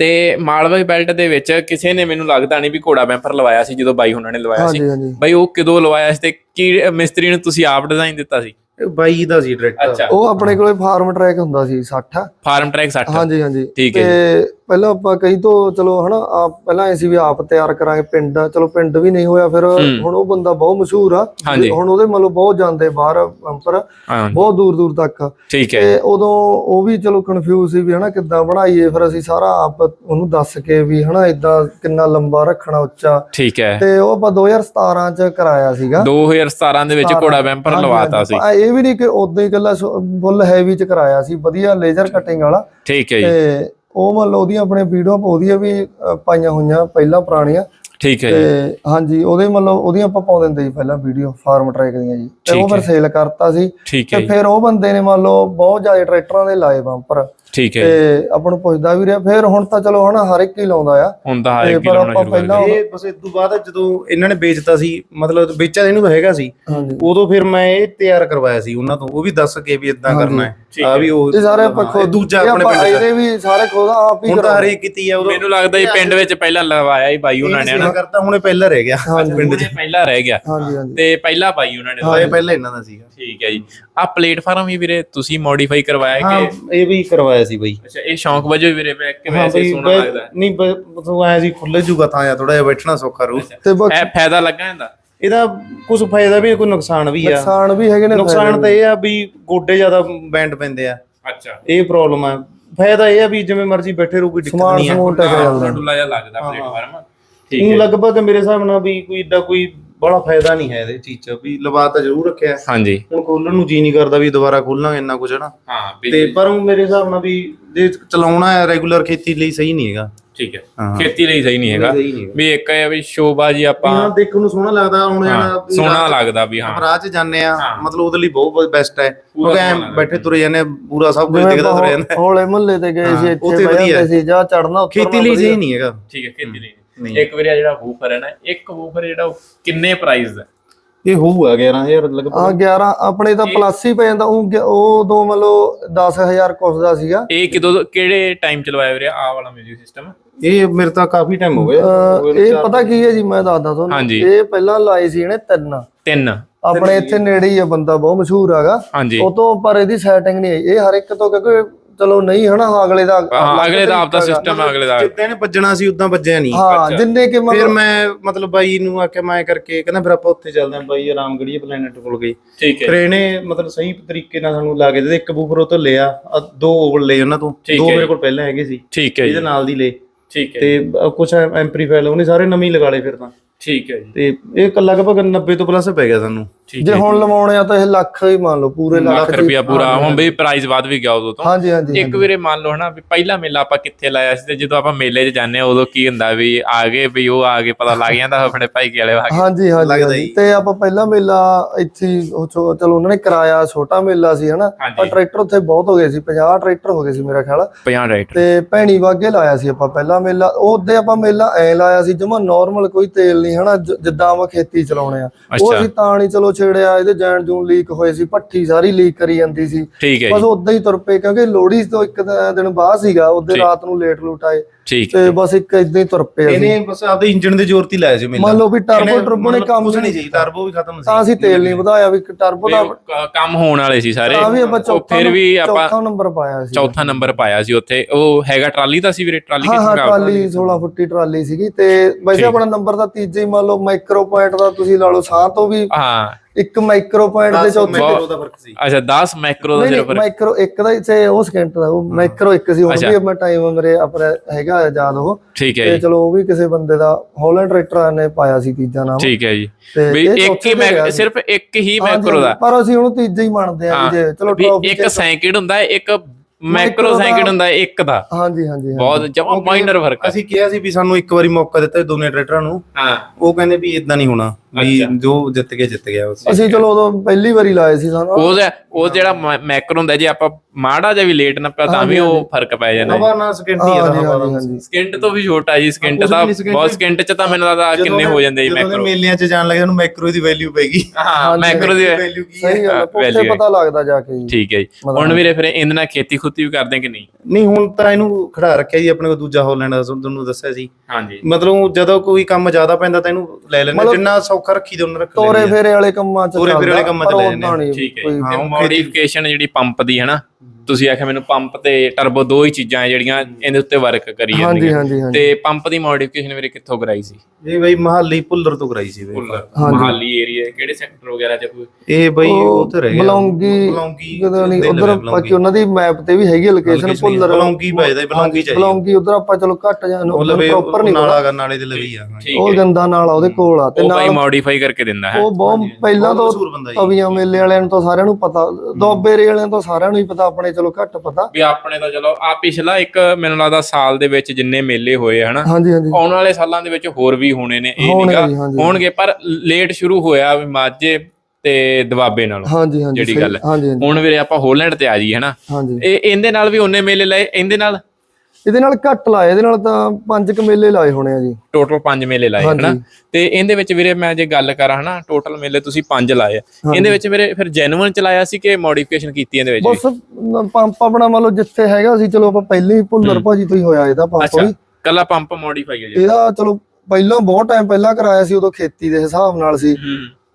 ਤੇ ਮਾਲਵਾ ਬੈਲਟ ਦੇ ਵਿੱਚ ਕਿਸੇ ਨੇ ਮੈਨੂੰ ਲੱਗਦਾ ਨਹੀਂ ਵੀ ਘੋੜਾ ਬੈਂਪਰ ਲਵਾਇਆ ਸੀ ਜਦੋਂ ਬਾਈ ਉਹਨਾਂ ਨੇ ਲਵਾਇਆ ਸੀ। ਬਾਈ ਉਹ ਕਿਦੋਂ ਲਵਾਇਆ ਸੀ ਤੇ ਕੀ ਮਿਸਤਰੀ ਨੂੰ ਤੁਸੀਂ ਆਪ ਡਿਜ਼ਾਈਨ ਦਿੱਤਾ ਸੀ? ਬਾਈ ਦਾ ਸੀ ਡਾਇਰੈਕਟ ਅੱਛਾ। ਉਹ ਆਪਣੇ ਕੋਲੇ ਫਾਰਮ ਟਰੈਕ ਹੁੰਦਾ ਸੀ 60 ਫਾਰਮ ਟਰੈਕ 60 ਹਾਂਜੀ ਹਾਂਜੀ। ਠੀਕ ਹੈ ਤੇ ਪਹਿਲਾਂ ਆਪਾਂ ਕਈ ਤੋਂ ਚਲੋ ਹਨਾ ਆਪ ਪਹਿਲਾਂ ਐ ਸੀ ਵੀ ਆਪ ਤਿਆਰ ਕਰਾਂਗੇ ਪਿੰਡ ਚਲੋ ਪਿੰਡ ਵੀ ਨਹੀਂ ਹੋਇਆ ਫਿਰ ਹੁਣ ਉਹ ਬੰਦਾ ਬਹੁਤ ਮਸ਼ਹੂਰ ਆ। ਹੁਣ ਉਹਦੇ ਮਤਲਬ ਬਹੁਤ ਜਾਂਦੇ ਬਾਹਰ ਬੰਪਰ ਹਾਂ ਬਹੁਤ ਦੂਰ ਦੂਰ ਤੱਕ। ਠੀਕ ਹੈ। ਤੇ ਉਦੋਂ ਉਹ ਵੀ ਚਲੋ ਕਨਫਿਊਜ਼ ਸੀ ਵੀ ਹਨਾ ਕਿੱਦਾਂ ਬਣਾਈਏ ਫਿਰ ਅਸੀਂ ਸਾਰਾ ਆਪ ਉਹਨੂੰ ਦੱਸ ਕੇ ਵੀ ਹਨਾ ਇਦਾਂ ਕਿੰਨਾ ਲੰਬਾ ਰੱਖਣਾ ਉੱਚਾ। ਠੀਕ ਹੈ। ਤੇ ਉਹ ਆਪਾਂ 2017 ਚ ਕਰਾਇਆ ਸੀਗਾ। 2017 ਦੇ ਵਿੱਚ ਘੋੜਾ ਹਾਂਜੀ, ਲਵਾਤਾ। ਸੀ। ਆ, ਇਹ ਵੀ ਨਹੀਂ ਕਿ ਉਦਾਂ ਹੀ ਇਕੱਲਾ ਫੁੱਲ ਹੈਵੀ ਚ ਕਰਾਇਆ ਸੀ ਵਧੀਆ ਲੇਜ਼ਰ ਕਟਿੰਗ ਵਾਲਾ। ਠੀਕ ਹੈ ਜੀ। ਤੇ ਉਹ ਮੰਨ ਲਓ ਉਹਦੀਆਂ ਆਪਣੇ ਵੀਡੀਓ ਉਹਦੀਆਂ ਵੀ ਅ, ਪਾਈਆਂ ਹੋਈਆਂ ਪਹਿਲਾਂ ਪੁਰਾਣੀਆਂ। ਠੀਕ ਹੈ ਜੀ। ਤੇ ਹਾਂਜੀ ਉਹਦੇ ਮਤਲਬ ਉਹਦੀਆਂ ਆਪਾਂ ਪਾ ਦਿੰਦੇ ਸੀ ਪਹਿਲਾਂ ਵੀਡੀਓ ਫਾਰਮ ਟਰੈਕ ਦੀਆਂ ਜੀ। ਤੇ ਠੀਕ ਉਹ ਫਿਰ ਸੇਲ ਕਰਤਾ ਸੀ। ਠੀਕ ਹੈ ਤੇ ਜੀ। ਫਿਰ ਉਹ ਬੰਦੇ ਨੇ ਮੰਨ ਲਓ ਬਹੁਤ ਜ਼ਿਆਦਾ ਟਰੈਕਟਰਾਂ ਦੇ ਲਾਏ ਬੰਪਰ। ਠੀਕ ਹੈ ਜੀ। ਤੇ ਆਪਾਂ ਨੂੰ ਪੁੱਛਦਾ ਵੀ ਰਿਹਾ ਫਿਰ ਹੁਣ ਤਾਂ ਚਲੋ ਹਨਾ ਹਰ ਇੱਕ ਹੀ ਲਾਉਂਦਾ ਆ। ਹੁਣ ਤਾਂ ਹਰ ਤੇ ਇੱਕ ਹੀ ਪਰ ਲਾਉਣਾ ਆਪਾਂ ਸ਼ੁਰੂ ਕਰ ਪਹਿਲਾਂ। ਇਹ ਬਸ ਇਸ ਤੋਂ ਬਾਅਦ ਜਦੋਂ ਇਹਨਾਂ ਨੇ ਵੇਚਤਾ ਸੀ ਮਤਲਬ ਵੇਚਿਆ ਇਹਨੂੰ ਹੈਗਾ ਸੀ। ਹਾਂਜੀ। ਉਦੋਂ ਫਿਰ ਮੈਂ ਇਹ ਤਿਆਰ ਕਰਵਾਇਆ ਸੀ ਉਹਨਾਂ ਤੋਂ। ਉਹ ਵੀ ਦੱਸ ਕੇ ਵੀ ਇਦਾਂ ਕਰਨਾ ਹੈ। ਆ ਵੀ ਉਹ ਇਹ ਸਾਰੇ ਆਪਾਂ ਖੁਦ ਦੂਜਾ ਆਪਣੇ ਆਪਾਂ ਪਿੰਡ ਦਾ। ਇਹਦੇ ਵੀ ਸਾਰੇ ਖੁਦ ਆਪ ਹੀ ਹੁਣ ਤਾਂ। ਹਰੇਕ ਕੀਤੀ ਆ ਉਦੋਂ। ਮੈਨੂੰ ਲੱਗਦਾ ਇਹ ਪਿੰਡ ਵਿੱਚ ਪਹਿਲਾਂ ਲਵਾਇਆ ਹੀ ਬਾਈ ਉਹਨਾਂ ਨੇ ਨਾ ਕਰਤਾ ਹੁਣ ਇਹ ਪਹਿਲਾਂ ਰਹਿ ਗਿਆ। ਪਿੰਡ 'ਚ ਪਹਿਲਾਂ ਰਹਿ ਗਿਆ। ਹਾਂਜੀ ਹਾਂਜੀ। ਤੇ ਪਹਿਲਾਂ ਬਾਈ ਉਹਨਾਂ ਨੇ ਹਾਂ ਇਹ ਪਹਿਲਾਂ ਇਹਨਾਂ ਦਾ ਸੀਗਾ। ਠੀਕ ਹੈ ਜੀ। ਆ ਪਲੇਟਫਾਰਮ ਵੀ ਵੀਰੇ ਤੁਸੀਂ ਮੋਡੀਫਾਈ ਕਰਵਾਇਆ ਕਿ ਇਹ ਵੀ ਕਰਵਾਇਆ ਸੀ ਬਈ। ਅੱਛਾ ਇਹ ਸ਼ੌਂਕ ਵਜੋਂ ਵੀਰੇ ਮੈਂ ਕਿ ਹਾਂ ਵੈਸੇ ਬਈ ਸੋਹਣਾ ਲੱਗਦਾ। ਨਹੀਂ ਬ- ਮਤਲਬ ਐ ਸੀ ਖੁੱਲੇ ਜੂਗਾ ਥਾਂ ਆ ਥੋੜਾ ਜਿਹਾ ਬੈਠਣਾ ਸੌਖਾ ਰੂ ਤੇ ਇਹ ਫਾਇਦਾ ਲੱਗਾ ਇਹਦਾ? ਇਹਦਾ ਕੁਝ ਫਾਇਦਾ ਵੀ ਹੈ, ਕੋਈ ਨੁਕਸਾਨ ਵੀ ਆ। ਨੁਕਸਾਨ ਵੀ ਹੈਗੇ ਨੇ ਨੁਕਸਾਨ ਤਾਂ ਇਹ ਆ ਵੀ ਗੋਡੇ ਜ਼ਿਆਦਾ ਬੈਂਡ ਪੈਂਦੇ ਆ। ਅੱਛਾ। ਇਹ ਪ੍ਰੋਬਲਮ ਆ। ਫਾਇਦਾ ਇਹ ਆ ਵੀ ਜਿਵੇਂ ਮਰਜ਼ੀ ਬੈਠੇ ਰਹੋ ਕੋਈ ਦਿੱਕਤ ਸਮਾਨ ਨਹੀਂ ਆ। ਸਮੂਨ ਡੁੱਲਾ ਜਿਹਾ ਲੱਗਦਾ ਪਲੇਟਫਾਰਮ ਠੀਕ ਹੈ। ਲਗਭਗ ਮੇਰੇ ਹਿਸਾਬ ਨਾਲ ਵੀ ਕੋਈ ਏਡਾ ਕੋਈ ਬੜਾ ਫਾਇਦਾ ਨਹੀਂ ਹੈ ਇਹਦੇ ਚੀਜ਼ 'ਚ। ਵੀ ਲਵਾ ਤਾਂ ਜ਼ਰੂਰ ਰੱਖਿਆ। ਹਾਂਜੀ। ਹੁਣ ਖੋਲਣ ਨੂੰ ਜੀ ਨਹੀਂ ਕਰਦਾ ਵੀ ਦੁਬਾਰਾ ਖੋਲਾਂਗੇ ਇੰਨਾ ਕੁਝ ਹਨਾ ਹਾਂ ਤੇ ਪਰ ਉਹ ਮੇਰੇ ਹਿਸਾਬ ਨਾਲ ਵੀ ਜੇ ਚਲਾਉਣਾ ਹੈ ਰੈਗੂਲਰ ਖੇਤੀ ਲਈ ਸਹੀ ਨਹੀਂ ਹੈਗਾ। ਠੀਕ ਹੈ। ਹਾਂ। ਖੇਤੀ ਲਈ ਸਹੀ ਨਹੀਂ ਹੈਗਾ। ਸਹੀ ਨਹੀਂ ਹੈਗਾ। ਵੀ ਇੱਕ ਹੈ ਵੀ ਸ਼ੋਬਾਜੀ ਆਪਾਂ ਹਾਂ ਦੇਖਣ ਨੂੰ ਸੋਹਣਾ ਲੱਗਦਾ ਹੁਣ ਹਾਂ, ਸੋਹਣਾ ਲੱਗਦਾ ਵੀ ਹਾਂ। ਰਾਹ 'ਚ ਜਾਂਦੇ ਆ ਹਾਂ। ਮਤਲਬ ਉਹਦੇ ਲਈ ਬਹੁਤ ਬੈਸਟ ਹੈ। ਕਿਉਂਕਿ ਐਂ ਸੋਹਣਾ ਬੈਠੇ ਤੁਰੇ ਜਾਂਦੇ ਆ, ਪੂਰਾ ਸਭ ਕੁਝ ਦਿਖਦਾ ਤੁਰੇ ਜਾਂਦਾ ਹੌਲੇ ਮਹੱਲੇ ਤੇ ਗਏ ਸੀ ਹਾਂ, ਇੱਥੇ ਬਹਿ ਵਧੀਆ ਜਾਂਦੇ ਸੀ ਜਾਂ ਚੜਨਾ ਉੱਤਰਨਾ ਖੇਤੀ ਲਈ ਵਧੀਆ। ਸਹੀ ਨਹੀਂ ਹੈਗਾ। ਠੀਕ ਹੈ ਖੇਤੀ ਲਈ। ਨਹੀਂ। ਇੱਕ ਵੀਰੇ ਜਿਹੜਾ ਵੂਫਰ ਹੈ ਨਾ ਇੱਕ ਵੂਫਰ ਜਿਹੜਾ ਉਹ ਕਿੰਨੇ ਪ੍ਰਾਈਸ ਦਾ ਇਹ ਹੋਊਗਾ 11000 ਲਗਭਗ ਹਾਂ 11 ਆਪਣੇ ਤਾਂ ਪਲੱਸ ਹੀ ਪੈ ਜਾਂਦਾ। ਉਹ ਉਹ ਦੋ ਮਤਲਬ 10000 ਕੁਛ ਦਾ ਸੀਗਾ। ਇਹ ਕਿਦੋਂ ਕਿਹੜੇ ਟਾਈਮ ਚਲਵਾਇਆ ਵੀਰੇ ਆਹ ਵਾਲਾ ਮਿਊਜ਼ਿਕ ਸਿਸਟਮ ਇਹ ਮੇਰੇ ਤਾਂ ਕਾਫੀ ਟਾਈਮ ਹੋ ਗਿਆ। ਇਹ ਪਤਾ ਕੀ ਹੈ ਜੀ ਮੈਂ ਦੱਸਦਾ ਤੁਹਾਨੂੰ। ਇਹ ਪਹਿਲਾਂ ਲਾਏ ਸੀ ਇਹਨੇ ਤਿੰਨ। ਤਿੰਨ। ਆਪਣੇ ਇੱਥੇ ਨੇੜੇ ਹੀ ਆ ਬੰਦਾ ਬਹੁਤ ਮਸ਼ਹੂਰ ਹੈਗਾ। ਹਾਂਜੀ। ਉਹ ਤੋਂ ਪਰ ਇਹਦੀ ਸੈਟਿੰਗ ਨਹੀਂ ਆਈ। ਇਹ ਹਰ ਇੱਕ ਤੋਂ ਕਿਉਂਕਿ ਚਲੋ ਨਹੀਂ ਹਨਾ ਅਗਲੇ ਦਾ ਹਾਂ ਅਗਲੇ ਦਾ ਆਪਦਾ ਸਿਸਟਮ ਅਗਲੇ ਦਾ। ਜਿੱਦਾਂ ਇਹਨੇ ਵੱਜਣਾ ਸੀ ਉਦਾਂ ਵੱਜਿਆ ਨਹੀਂ। ਹਾਂ ਜਿੰਨੇ ਕਿ ਫਿਰ ਮਤਲਬ ਮੈਂ ਮਤਲਬ ਬਾਈ ਨੂੰ ਆਖਿਆ ਮੈਂ ਕਰਕੇ ਕਹਿੰਦਾ ਫਿਰ ਆਪਾਂ ਉੱਥੇ ਚੱਲਦੇ ਆਂ ਬਾਈ ਰਾਮਗੜੀਏ ਪਲੈਨਟ ਕੋਲ ਗਏ ਠੀਕ ਹੈ ਫਿਰ ਇਹਨੇ ਮਤਲਬ ਸਹੀ ਤਰੀਕੇ ਨਾਲ ਸਾਨੂੰ ਲਾ ਕੇ ਦਿੱਤੇ ਇੱਕ ਬੂਫਰ ਉਹ ਤੋਂ ਲਿਆ ਦੋ ਓਵਰ ਲਏ ਉਹਨਾਂ ਤੋਂ ਠੀਕ ਦੋ ਹੈ ਮੇਰੇ ਕੋਲ ਪਹਿਲਾਂ ਹੈਗੇ ਸੀ। ਠੀਕ ਹੈ ਇਹਦੇ ਜੀ। ਨਾਲ ਦੀ ਲਏ। ਠੀਕ ਹੈ ਤੇ ਕੁਝ ਐਂਪਲੀਫਾਇਰ ਉਹਨੇ ਸਾਰੇ ਨਵੇਂ ਹੀ ਲਗਾ ਲਏ ਫਿਰ ਤਾਂ। ਠੀਕ ਹੈ ਜੀ। ਤੇ ਇਹ ਲਗਭਗ 90 ਤੋਂ ਪਲੱਸ ਪੈ ਗਿਆ ਸਾਨੂੰ। ਠੀਕ ਜੇ ਹੈ ਹੁਣ ਲਵਾਉਣੇ ਆ ਤਾਂ ਇਹ ਲੱਖ ਹੀ ਮੰਨ ਲਓ ਪੂਰੇ ਲੱਖ ਲੱਖ ਦੀ- ਰੁਪਿਆ ਪੂਰਾ। ਹੁਣ ਵੀ ਪ੍ਰਾਈਸ ਵੱਧ ਵੀ ਗਿਆ ਉਦੋਂ ਤੋਂ। ਹਾਂਜੀ ਹਾਂਜੀ ਇੱਕ ਵੀਰੇ ਮੰਨ ਲਓ ਹਨਾ ਵੀ ਪਹਿਲਾ ਮੇਲਾ ਆਪਾਂ ਕਿੱਥੇ ਲਾਇਆ ਸੀ ਤੇ ਜਦੋਂ ਆਪਾਂ ਮੇਲੇ 'ਚ ਜਾਂਦੇ ਆ ਉਦੋਂ ਕੀ ਹੁੰਦਾ ਵੀ ਆ ਗਏ ਵੀ ਉਹ ਆ ਗਏ ਪਤਾ ਲੱਗ ਜਾਂਦਾ ਆਪਣੇ ਭਾਈ ਕੇ ਵਾਲੇ ਆ ਗਏ। ਹਾਂਜੀ ਹਾਂਜੀ ਲੱਗਦਾ ਹਾਂਜੀ। ਹੀ। ਤੇ ਆਪਾਂ ਪਹਿਲਾ ਮੇਲਾ ਇੱਥੇ ਹੀ ਉਹ ਚੋ- ਚਲੋ ਉਹਨਾਂ ਨੇ ਕਰਾਇਆ ਛੋਟਾ ਮੇਲਾ ਸੀ ਹਨਾ। ਹਾਂਜੀ। ਪਰ ਟਰੈਕਟਰ ਉੱਥੇ ਬਹੁਤ ਹੋ ਗਏ ਸੀ 50 ਟਰੈਕਟਰ ਹੋ ਗਏ ਸੀ ਮੇਰਾ ਖਿਆਲ। 50 ਰਾਈਟ ਤੇ ਭੈਣੀ ਵਾਗੇ ਲਾਇਆ ਸੀ ਆਪਾਂ ਪਹਿਲਾ ਮੇਲਾ। ਉਹਦੇ ਆਪਾਂ ਮੇਲਾ ਐ ਲਾਇਆ ਸੀ ਜਮਾ ਨਾਰਮਲ ਕੋਈ ਤੇਲ ਨਹੀਂ ਹਨਾ ਜ- ਜਿੱਦਾਂ ਆਪਾਂ ਖੇਤੀ ਚਲਾਉਣੇ ਆ। ਉਹ ਅਸੀਂ ਤਾਂ ਨਹੀਂ ਚਲੋ ਛੇੜਿਆ ਇਹਦੇ ਜੈਨ ਜੂਨ ਲੀਕ ਹੋਏ ਸੀ ਭੱਠੀ ਸਾਰੀ ਲੀਕ ਕਰੀ ਜਾਂਦੀ ਸੀ। ਬਸ ਉਦਾਂ ਹੀ ਤੁਰ ਪਏ ਕਿਉਂਕਿ ਲੋਹੜੀ ਤੋਂ ਇੱਕ ਦਿਨ ਬਾਅਦ ਸੀਗਾ ਉਹਦੇ। ਰਾਤ ਨੂੰ ਲੇਟ ਲੂਟ ਆਏ। ਠੀਕ ਤੇ ਬਸ ਇੱਕ ਇਦਾਂ ਹੀ ਤੁਰ ਪਏ ਅਸੀਂ। ਇਹਨੇ ਬਸ ਆਪਦੇ ਇੰਜਨ ਦੇ ਜ਼ੋਰ ਤੇ ਹੀ ਲਾਇਆ ਸੀ ਮੇਲਾ ਮੰਨ ਲਓ ਵੀ ਟਰਬੋ ਟਰਬੋ ਨੇ ਕੰਮ ਕੁਛ ਨਹੀਂ ਸੀ ਟਰਬੋ ਵੀ ਖਤਮ ਸੀ। ਤਾਂ ਅਸੀਂ ਤੇਲ ਨਹੀਂ ਵਧਾਇਆ ਵੀ ਟਰਬੋ ਦਾ ਕ- ਕੰਮ ਹੋਣ ਵਾਲੇ ਸੀ ਸਾਰੇ। ਤਾਂ ਵੀ ਆਪਾਂ ਉਹ ਚੌਥਾ ਫਿਰ ਵੀ ਨੰਬਰ- ਆਪਾਂ ਚੌਥਾ ਨੰਬਰ ਪਾਇਆ ਸੀ। ਚੌਥਾ ਨੰਬਰ ਪਾਇਆ ਸੀ ਉੱਥੇ। ਉਹ ਹੈਗਾ ਟਰਾਲੀ ਦਾ ਸੀ ਵੀਰੇ? ਟਰਾਲੀ ਹਾਂ ਹਾਂ ਟਰਾਲੀ 16 ਫੁੱਟੀ ਟਰਾਲੀ ਸੀਗੀ ਤੇ ਵੈਸੇ ਆਪਣਾ ਨੰਬਰ ਦਾ ਤੀਜੇ ਹੀ ਮੰਨ ਲਓ ਮਾਈਕਰੋ ਪੁਆਇੰਟ ਦਾ ਤੁਸੀਂ ਲਾ ਲਓ ਸਾਹ ਤੋਂ ਵੀ ਹਾਂ। ਇੱਕ ਮਾਈਕਰੋ ਪੁਆਇੰਟ ਦੇ ਚੌਥੇ ਬਹੁਤ ਦਾ ਫ਼ਰਕ ਸੀ। ਅੱਛਾ 10 ਮੈਕਰੋ ਦਾ ਨਹੀਂ ਸਿਰਫ ਮਾਈਕਰੋ ਇੱਕ ਦਾ ਹੀ ਤੇ ਉਹ ਸਕਿੰਟ ਦਾ ਉਹ ਮਾਈਕਰੋ ਇੱਕ ਸੀ ਹੁਣ ਵੀ ਆਪਣਾ ਟਾਈਮ ਮੇਰੇ ਆਪਣਾ ਹੈਗਾ ਯਾਦ ਉਹ। ਠੀਕ ਹੈ ਤੇ ਜੀ। ਚਲੋ ਉਹ ਵੀ ਕਿਸੇ ਬੰਦੇ ਦਾ ਹਾਲੈਂਡ ਟਰੈਕਟਰ ਨੇ ਪਾਇਆ ਸੀ ਤੀਜਾ ਨਾਮ। ਠੀਕ ਹੈ ਜੀ। ਤੇ ਵੀ ਇਹ ਇੱਕ ਚੌਥੇ ਹੀ ਤੇ ਸੀ। ਸਿਰਫ ਇੱਕ ਹੀ ਹਾਂਜੀ, ਮੈਕਰੋ ਦਾ। ਪਰ ਅਸੀਂ ਉਹਨੂੰ ਤੀਜਾ ਹੀ ਮੰਨਦੇ ਆ ਵੀ ਜੇ ਚਲੋ ਵੀ ਟਰਾਫੀ ਇੱਕ ਸੈਕਿੰਡ ਹੁੰਦਾ ਹੈ, ਇੱਕ ਮੈਕਰੋ ਦਾ- ਸੈਕਿੰਡ ਹੁੰਦਾ ਹੈ, ਇੱਕ ਦਾ। ਹਾਂਜੀ ਹਾਂਜੀ ਹਾਂਜੀ। ਬਹੁਤ ਜਮਾ ਮਾਈਨਰ ਫ਼ਰਕ ਹੈ। ਅਸੀਂ ਕਿਹਾ ਸੀ ਵੀ ਸਾਨੂੰ ਇੱਕ ਵਾਰੀ ਮੌਕਾ ਦਿੱਤਾ ਦੋਨੇ ਟਰੈਕਟਰਾਂ ਨੂੰ। ਹਾਂ। ਉਹ ਕਹਿੰਦੇ ਵੀ ਇਦਾਂ ਨਹੀਂ ਹੋਣਾ। ਵੀ ਜੋ ਜਿੱਤ ਗਿਆ ਜਿੱਤ ਗਿਆ ਉਸ ਅਸੀਂ ਚਲੋ ਉਦੋਂ ਪਹਿਲੀ ਵਾਰੀ ਲਾਏ ਸੀ ਸਾਨੂੰ। ਉਹ ਜਿਹੜਾ- ਉਹ ਜਿਹੜਾ ਮੈਕਰੋ ਹੁੰਦਾ ਜੇ ਆਪਾਂ ਮਾੜਾ ਜਿਹਾ ਵੀ ਲੇਟ ਨਾ ਪਿਆ ਤਾਂ ਵੀ ਉਹ ਫ਼ਰਕ ਪੈ ਜਾਂਦਾ। ਹਵਾ ਨਾਲ ਸਕਿੰਟ ਹੀ ਇਹਦਾ ਹਵਾ ਸਕਿੰਟ ਤੋਂ ਵੀ ਛੋਟਾ ਜੀ ਸਕਿੰਟ ਤਾਂ ਬਹੁਤ ਸਕਿੰਟ ਚ ਤਾਂ ਮੈਨੂੰ ਲੱਗਦਾ ਕਿੰਨੇ ਹੋ ਜਾਂਦੇ ਜੀ ਜਦੋਂ ਮੈਕਰੋ। ਮੇਲਿਆਂ 'ਚ ਜਾਣ ਲੱਗੇ ਉਹਨੂੰ ਮੈਕਰੋ ਦੀ ਵੈਲਿਊ ਪੈਗੀ ਹਾਂ ਮੈਕਰੋ ਦੀ ਵੈਲਿਊ ਕੀ ਹੈ ਸਹੀ ਗੱਲ ਆ, ਹੈ। ਪਤਾ ਲੱਗਦਾ ਜਾ ਕੇ ਜੀ। ਠੀਕ ਹੈ ਜੀ। ਹੁਣ ਵੀਰੇ ਫਿਰ ਇਹਦੇ ਨਾਲ ਖੇਤੀ ਖੁੱਤੀ ਵੀ ਕਰਦੇ ਕਿ ਨਹੀਂ? ਨਹੀਂ ਹੁਣ ਤਾਂ ਇਹਨੂੰ ਖੜਾ ਰੱਖਿਆ ਜੀ ਆਪਣੇ ਕੋਲ ਦੂਜਾ ਹਾਲੈਂਡ ਦਾ ਤੁਹਾਨੂੰ ਦੱਸਿਆ ਸੀ। ਹਾਂਜੀ। ਮਤਲਬ ਜਦੋਂ ਕੋਈ ਕੰਮ ਜ਼ਿਆਦਾ ਪੈਂਦਾ ਤਾਂ ਇਹਨੂੰ ਲੈ ਲੈਂਦੇ ਜਿੰਨਾ ਸੌਖਾ ਰੱਖੀ ਦੇ ਉਹਨਾਂ ਰੱਖ ਤੋਰੇ ਲੈਂਦੇ ਆ। ਫੇਰੇ ਵਾਲੇ ਕੰਮਾਂ ਚ ਤੋਰੇ ਫੇਰੇ ਵਾਲੇ ਕੰਮਾਂ ਚ ਲੈ ਠੀਕ ਹੈ ਮੋਡੀਫਿਕੇਸ਼ਨ ਜਿਹੜੀ ਪੰਪ ਦੀ ਹੈ ਨਾ ਤੁਸੀਂ ਆਖਿਆ ਮੈਨੂੰ ਪੰਪ ਤੇ ਟਰਬੋ ਦੋ ਹੀ ਚੀਜ਼ਾਂ ਹੈ ਜਿਹੜੀਆਂ ਇਹਦੇ ਉੱਤੇ ਵਰਕ ਕਰੀ ਹਾਂਜੀ ਜਾਂਦੀਆਂ। ਹਾਂਜੀ ਹਾਂਜੀ ਤੇ ਪੰਪ ਦੀ ਮੋਡੀਫਿਕੇਸ਼ਨ ਵੀਰੇ ਕਿੱਥੋਂ ਕਰਾਈ ਸੀ? ਇਹ ਬਈ ਮਹਾਲੀ ਪੁੱਲਰ ਤੋਂ ਕਰਾਈ ਸੀ ਬਈ। ਮਹਾਲੀ ਏਰੀਆ ਕਿਹੜੇ ਸੈਕਟਰ ਵਗੈਰਾ ਚ ਕੋਈ? ਇਹ ਬਈ ਉੱਥੇ ਰਹਿ ਗਿਆ। ਬਲੌਂਗੀ ਬਲੌਂਗੀ ਜਦੋਂ ਨਹੀਂ ਉਧਰ ਬਲੌਂਗੀ। ਬਾਕੀ ਉਹਨਾਂ ਦੀ ਮੈਪ ਤੇ ਵੀ ਹੈਗੀ ਲੋਕੇਸ਼ਨ ਭੁੱਲਰ। ਬਲੌਂਗੀ ਭਜਦਾ ਬਲੌਂਗੀ ਚਾਹੀਦਾ ਬਲੌਂਗੀ ਉਧਰ ਆਪਾਂ ਚਲੋ ਘੱਟ ਜਾਣ ਉਹ ਲਵੇ ਪ੍ਰੋਪਰ ਨਹੀਂ ਨਾਲਾ ਕਰਨ ਵਾਲੇ ਦੇ ਲਵੀ ਆ ਹਾਂ। ਠੀਕ ਉਹ ਹੈ। ਗੰਦਾ ਨਾਲ ਆ ਉਹਦੇ ਕੋਲ ਆ ਤੇ ਉਹ ਨਾਲ ਬਾਈ ਮੋਡੀਫਾਈ ਕਰਕੇ ਦਿੰਦਾ ਹੈ। ਉਹ ਬਹੁਤ ਪਹਿਲਾਂ ਤੋਂ ਮਸ਼ਹੂਰ ਬੰਦਾ ਜੀ। ਮੇਲੇ ਵਾਲਿਆਂ ਨੂੰ ਤਾਂ ਸਾਰਿਆਂ ਨੂੰ ਪਤਾ ਦੋਬੇਰੇ ਵਾਲਿਆਂ ਤੋਂ ਸਾਰਿਆਂ ਨੂੰ ਹੀ ਪਤਾ ਆਪਣੇ ਚਲੋ ਘੱਟ ਪਤਾ। ਵੀ ਆਪਣੇ ਤਾਂ ਚਲੋ ਆ ਪਿਛਲਾ ਇੱਕ ਮੈਨੂੰ ਲੱਗਦਾ ਸਾਲ ਦੇ ਵਿੱਚ ਜਿੰਨੇ ਮੇਲੇ ਹੋਏ ਹਨਾ। ਹਾਂਜੀ ਹਾਂਜੀ। ਆਉਣ ਵਾਲੇ ਸਾਲਾਂ ਦੇ ਵਿੱਚ ਹੋਰ ਵੀ ਹੋਣੇ ਨੇ ਇਹ ਹੋਣਗੇ ਨਹੀਂਗਾ ਜੀ, ਹਾਂਜੀ। ਹੋਣਗੇ ਪਰ ਲੇਟ ਸ਼ੁਰੂ ਹੋਇਆ ਵੀ ਮਾਝੇ ਤੇ ਦਵਾਬੇ ਨਾਲੋਂ ਹਾਂਜੀ ਹਾਂਜੀ ਜਿਹੜੀ ਸਹੀ- ਗੱਲ ਹੈ। ਹਾਂਜੀ ਹਾਂਜੀ। ਹੁਣ ਵੀਰੇ ਆਪਾਂ ਹੋਲੈਂਡ ਤੇ ਆ ਜੀ ਹਨਾ। ਹਾਂਜੀ। ਇਹ ਇਹਦੇ ਨਾਲ ਵੀ ਉਹਨੇ ਮੇਲੇ ਲਏ ਇਹਦੇ ਨਾਲ ਇਹਦੇ ਨਾਲ ਘੱਟ ਲਾਏ ਇਹਦੇ ਨਾਲ ਤਾਂ ਪੰਜ ਕ ਮੇਲੇ ਲਾਏ ਹੋਣੇ ਆ ਜੀ। ਟੋਟਲ 5 ਮੇਲੇ ਲਾਏ ਹਨਾ। ਤੇ ਇਹਦੇ ਵਿੱਚ ਵੀਰੇ ਮੈਂ ਜੇ ਗੱਲ ਕਰਾਂ ਹਨਾ ਟੋਟਲ ਮੇਲੇ ਤੁਸੀਂ 5 ਲਾਏ ਆ। ਇਹਦੇ ਵਿੱਚ ਵੀਰੇ ਫਿਰ ਜੈਨੂਇਨ ਚਲਾਇਆ ਸੀ ਕਿ ਮੋਡੀਫਿਕੇਸ਼ਨ ਕੀਤੀ ਇਹਦੇ ਵਿੱਚ? ਬਸ ਪੰਪ ਆਪਣਾ ਮੰਨ ਲਓ ਜਿੱਥੇ ਹੈਗਾ ਸੀ ਚਲੋ ਆਪਾਂ ਪਹਿਲਾਂ ਹੀ ਭੁੱਲਰ ਭਾਜੀ ਤੋਂ ਹੀ ਹੋਇਆ ਇਹਦਾ ਪੰਪ ਵੀ। ਕੱਲਾ ਪੰਪ ਮੋਡੀਫਾਈ ਹੈ ਜੀ ਇਹਦਾ ਚਲੋ ਪਹਿਲਾਂ ਬਹੁਤ ਟਾਈਮ ਪਹਿਲਾਂ ਕਰਾਇਆ ਸੀ ਉਦੋਂ ਖੇਤੀ ਦੇ ਹਿਸਾਬ ਨਾਲ ਸੀ।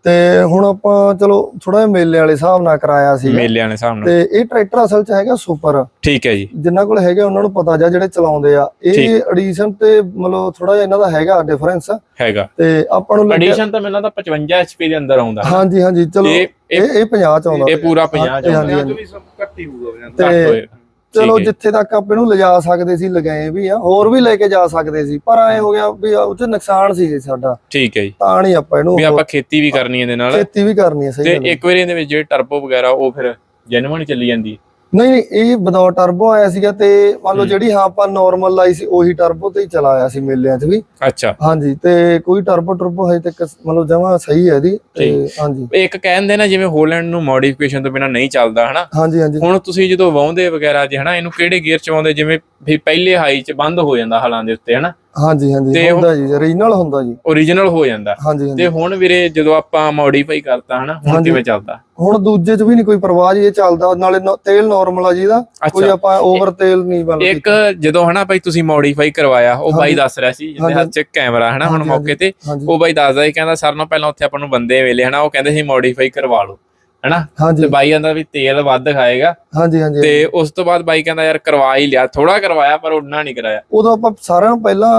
ਤੇ ਹੁਣ ਆਪਾਂ ਚਲੋ ਥੋੜਾ ਜਿਹਾ ਮੇਲੇ ਵਾਲੇ ਹਿਸਾਬ ਨਾਲ ਕਰਾਇਆ ਸੀ ਮੇਲਿਆਂ ਦੇ ਹਿਸਾਬ ਨਾਲ। ਤੇ ਇਹ ਟਰੈਕਟਰ ਅਸਲ 'ਚ ਹੈਗਾ ਸੁਪਰ। ਠੀਕ ਹੈ ਜੀ। ਜਿੰਨਾਂ ਕੋਲ ਹੈਗੇ ਉਹਨਾਂ ਨੂੰ ਪਤਾ ਜਾਂ ਜਿਹੜੇ ਚਲਾਉਂਦੇ ਆ। ਇਹ ਐਡੀਸ਼ਨ ਤੇ ਮਤਲਬ ਥੋੜਾ ਜਿਹਾ ਇਹਨਾਂ ਦਾ ਹੈਗਾ ਡਿਫਰੈਂਸ ਹੈਗਾ। ਤੇ ਆਪਾਂ ਨੂੰ ਐਡੀਸ਼ਨ ਤਾਂ ਮੈਨੂੰ ਲੱਗਦਾ 55 HP ਦੇ ਅੰਦਰ ਆਉਂਦਾ। ਹਾਂਜੀ ਹਾਂਜੀ ਚਲੋ ਇਹ- ਇਹ ਇਹ 50 ਚ ਆਉਂਦਾ। ਇਹ ਪੂਰਾ 50 ਚ ਹਾਂਜੀ, ਹਾਂਜੀ। ਵੀ ਸਭ ਘੱਟ ਹੀ ਹੋਊਗਾ ਤੇ ਚਲੋ। ਜਿੱਥੇ ਤੱਕ ਆਪਾਂ ਇਹਨੂੰ ਲਿਜਾ ਸਕਦੇ ਸੀ ਲਗਾਏ ਵੀ ਆ ਹੋਰ ਵੀ ਲੈ ਕੇ ਜਾ ਸਕਦੇ ਸੀ ਪਰ ਐ ਹੋ ਗਿਆ ਵੀ ਉਹ ਚ ਨੁਕਸਾਨ ਸੀ ਜੀ ਸਾਡਾ ਠੀਕ ਹੈ ਜੀ ਤਾਂ ਨਹੀਂ ਆਪਾਂ ਇਹਨੂੰ ਵੀ ਆਪਾਂ ਖੇਤੀ ਵੀ ਕਰਨੀ ਇਹਦੇ ਨਾਲ ਖੇਤੀ ਵੀ ਕਰਨੀ ਹੈ ਸਹੀ ਤੇ। ਇੱਕ ਵਾਰੀ ਇਹਦੇ ਵਿੱਚ ਜਿਹੜੇ ਟਰਬੋ ਵਗੈਰਾ ਉਹ ਫਿਰ ਜੈਨੂਇਨ ਚੱਲੀ ਜਾਂਦੀ ਨਹੀਂ ਨਹੀਂ ਇਹ ਵਿਦਆਊਟ ਟਰਬੋ ਆਇਆ ਸੀਗਾ ਤੇ ਮੰਨ ਲਓ ਜਿਹੜੀ ਹਾਂ ਆਪਾਂ ਨਾਰਮਲ ਲਾਈ ਸੀ ਉਹੀ ਟਰਬੋ ਤੇ ਹੀ ਚਲਾਇਆ ਸੀ ਮੇਲਿਆਂ 'ਚ ਵੀ। ਅੱਛਾ। ਹਾਂਜੀ ਤੇ ਕੋਈ ਟਰਬੋ ਟਰਬੋ ਹਜੇ ਤੱਕ ਮਤਲਬ ਜਮਾ ਸਹੀ ਹੈ ਇਹਦੀ ਤੇ ਹਾਂਜੀ। ਇੱਕ ਕਹਿੰਦੇ ਨਾ ਜਿਵੇਂ ਹੋਲੈਂਡ ਨੂੰ ਮੋਡੀਫਿਕੇਸ਼ਨ ਤੋਂ ਬਿਨਾ ਨਹੀਂ ਚੱਲਦਾ ਹਨਾ? ਹਾਂਜੀ ਹਾਂਜੀ। ਹੁਣ ਤੁਸੀਂ ਜਦੋਂ ਵਾਉਂਦੇ ਵਗੈਰਾ ਜੇ ਹਨਾ ਇਹਨੂੰ ਕਿਹੜੇ ਗੀਅਰ ਚ ਵਾਉਂਦੇ ਜਿਵੇਂ ਵੀ ਪਹਿਲੇ ਹਾਈ ਚ ਬੰਦ ਹੋ ਜਾਂਦਾ ਹਲਾਂ ਦੇ ਉੱਤੇ ਹਨਾ? ਹਾਂਜੀ ਹਾਂਜੀ ਹੁੰਦਾ ਜੀ ਓਰੀਜਨਲ ਹੁੰਦਾ ਜੀ। ਓਰੀਜਨਲ ਹੋ ਜਾਂਦਾ। ਹਾਂਜੀ ਤੇ ਹੁਣ ਵੀਰੇ ਜਦੋਂ ਆਪਾਂ ਮੋਡੀਫਾਈ ਕਰਤਾ ਹਨਾ ਹੁਣ। ਕਿਵੇਂ ਚੱਲਦਾ? ਹੁਣ ਦੂਜੇ 'ਚ ਵੀ ਨਹੀਂ ਕੋਈ ਪਰਵਾਹ ਜੀ ਇਹ ਚੱਲਦਾ। ਨਾਲੇ ਨ- ਤੇਲ ਨਾਰਮਲ ਆ ਜੀ ਇਹਦਾ। ਕੋਈ ਆਪਾਂ ਓਵਰ ਤੇਲ ਨਹੀਂ ਮਤਲਬ ਇੱਕ ਜਦੋਂ ਹਨਾ ਭਾਈ ਤੁਸੀਂ ਮੋਡੀਫਾਈ ਕਰਵਾਇਆ ਉਹ ਬਾਈ ਦੱਸ ਰਿਹਾ ਸੀ ਜਿਹਦੇ ਹੱਥ 'ਚ ਕੈਮਰਾ ਹਨਾ ਹੁਣ ਮੌਕੇ ਤੇ ਉਹ ਬਾਈ ਦੱਸਦਾ ਸੀ ਕਹਿੰਦਾ ਸਰ ਨਾਲ ਪਹਿਲਾਂ ਉੱਥੇ ਆਪਾਂ ਨੂੰ ਬੰਦੇ ਮਿਲੇ ਹਨਾ ਉਹ ਕਹਿੰਦੇ ਸੀ ਮੋਡੀਫਾਈ ਕਰਵਾ ਲਓ। ਹਨਾ? ਤੇ ਬਾਈ ਕਹਿੰਦਾ ਵੀ ਤੇਲ ਵੱਧ ਖਾਏਗਾ। ਹਾਂਜੀ ਹਾਂਜੀ ਤੇ ਉਸ ਤੋਂ ਬਾਅਦ ਬਾਈ ਕਹਿੰਦਾ ਯਾਰ ਕਰਵਾ ਹੀ ਲਿਆ ਥੋੜਾ ਕਰਵਾਇਆ ਪਰ ਉਹਨਾਂ ਨਹੀਂ ਕਰਾਇਆ। ਉਦੋਂ ਆਪਾਂ ਸਾਰਿਆਂ ਨੂੰ ਪਹਿਲਾਂ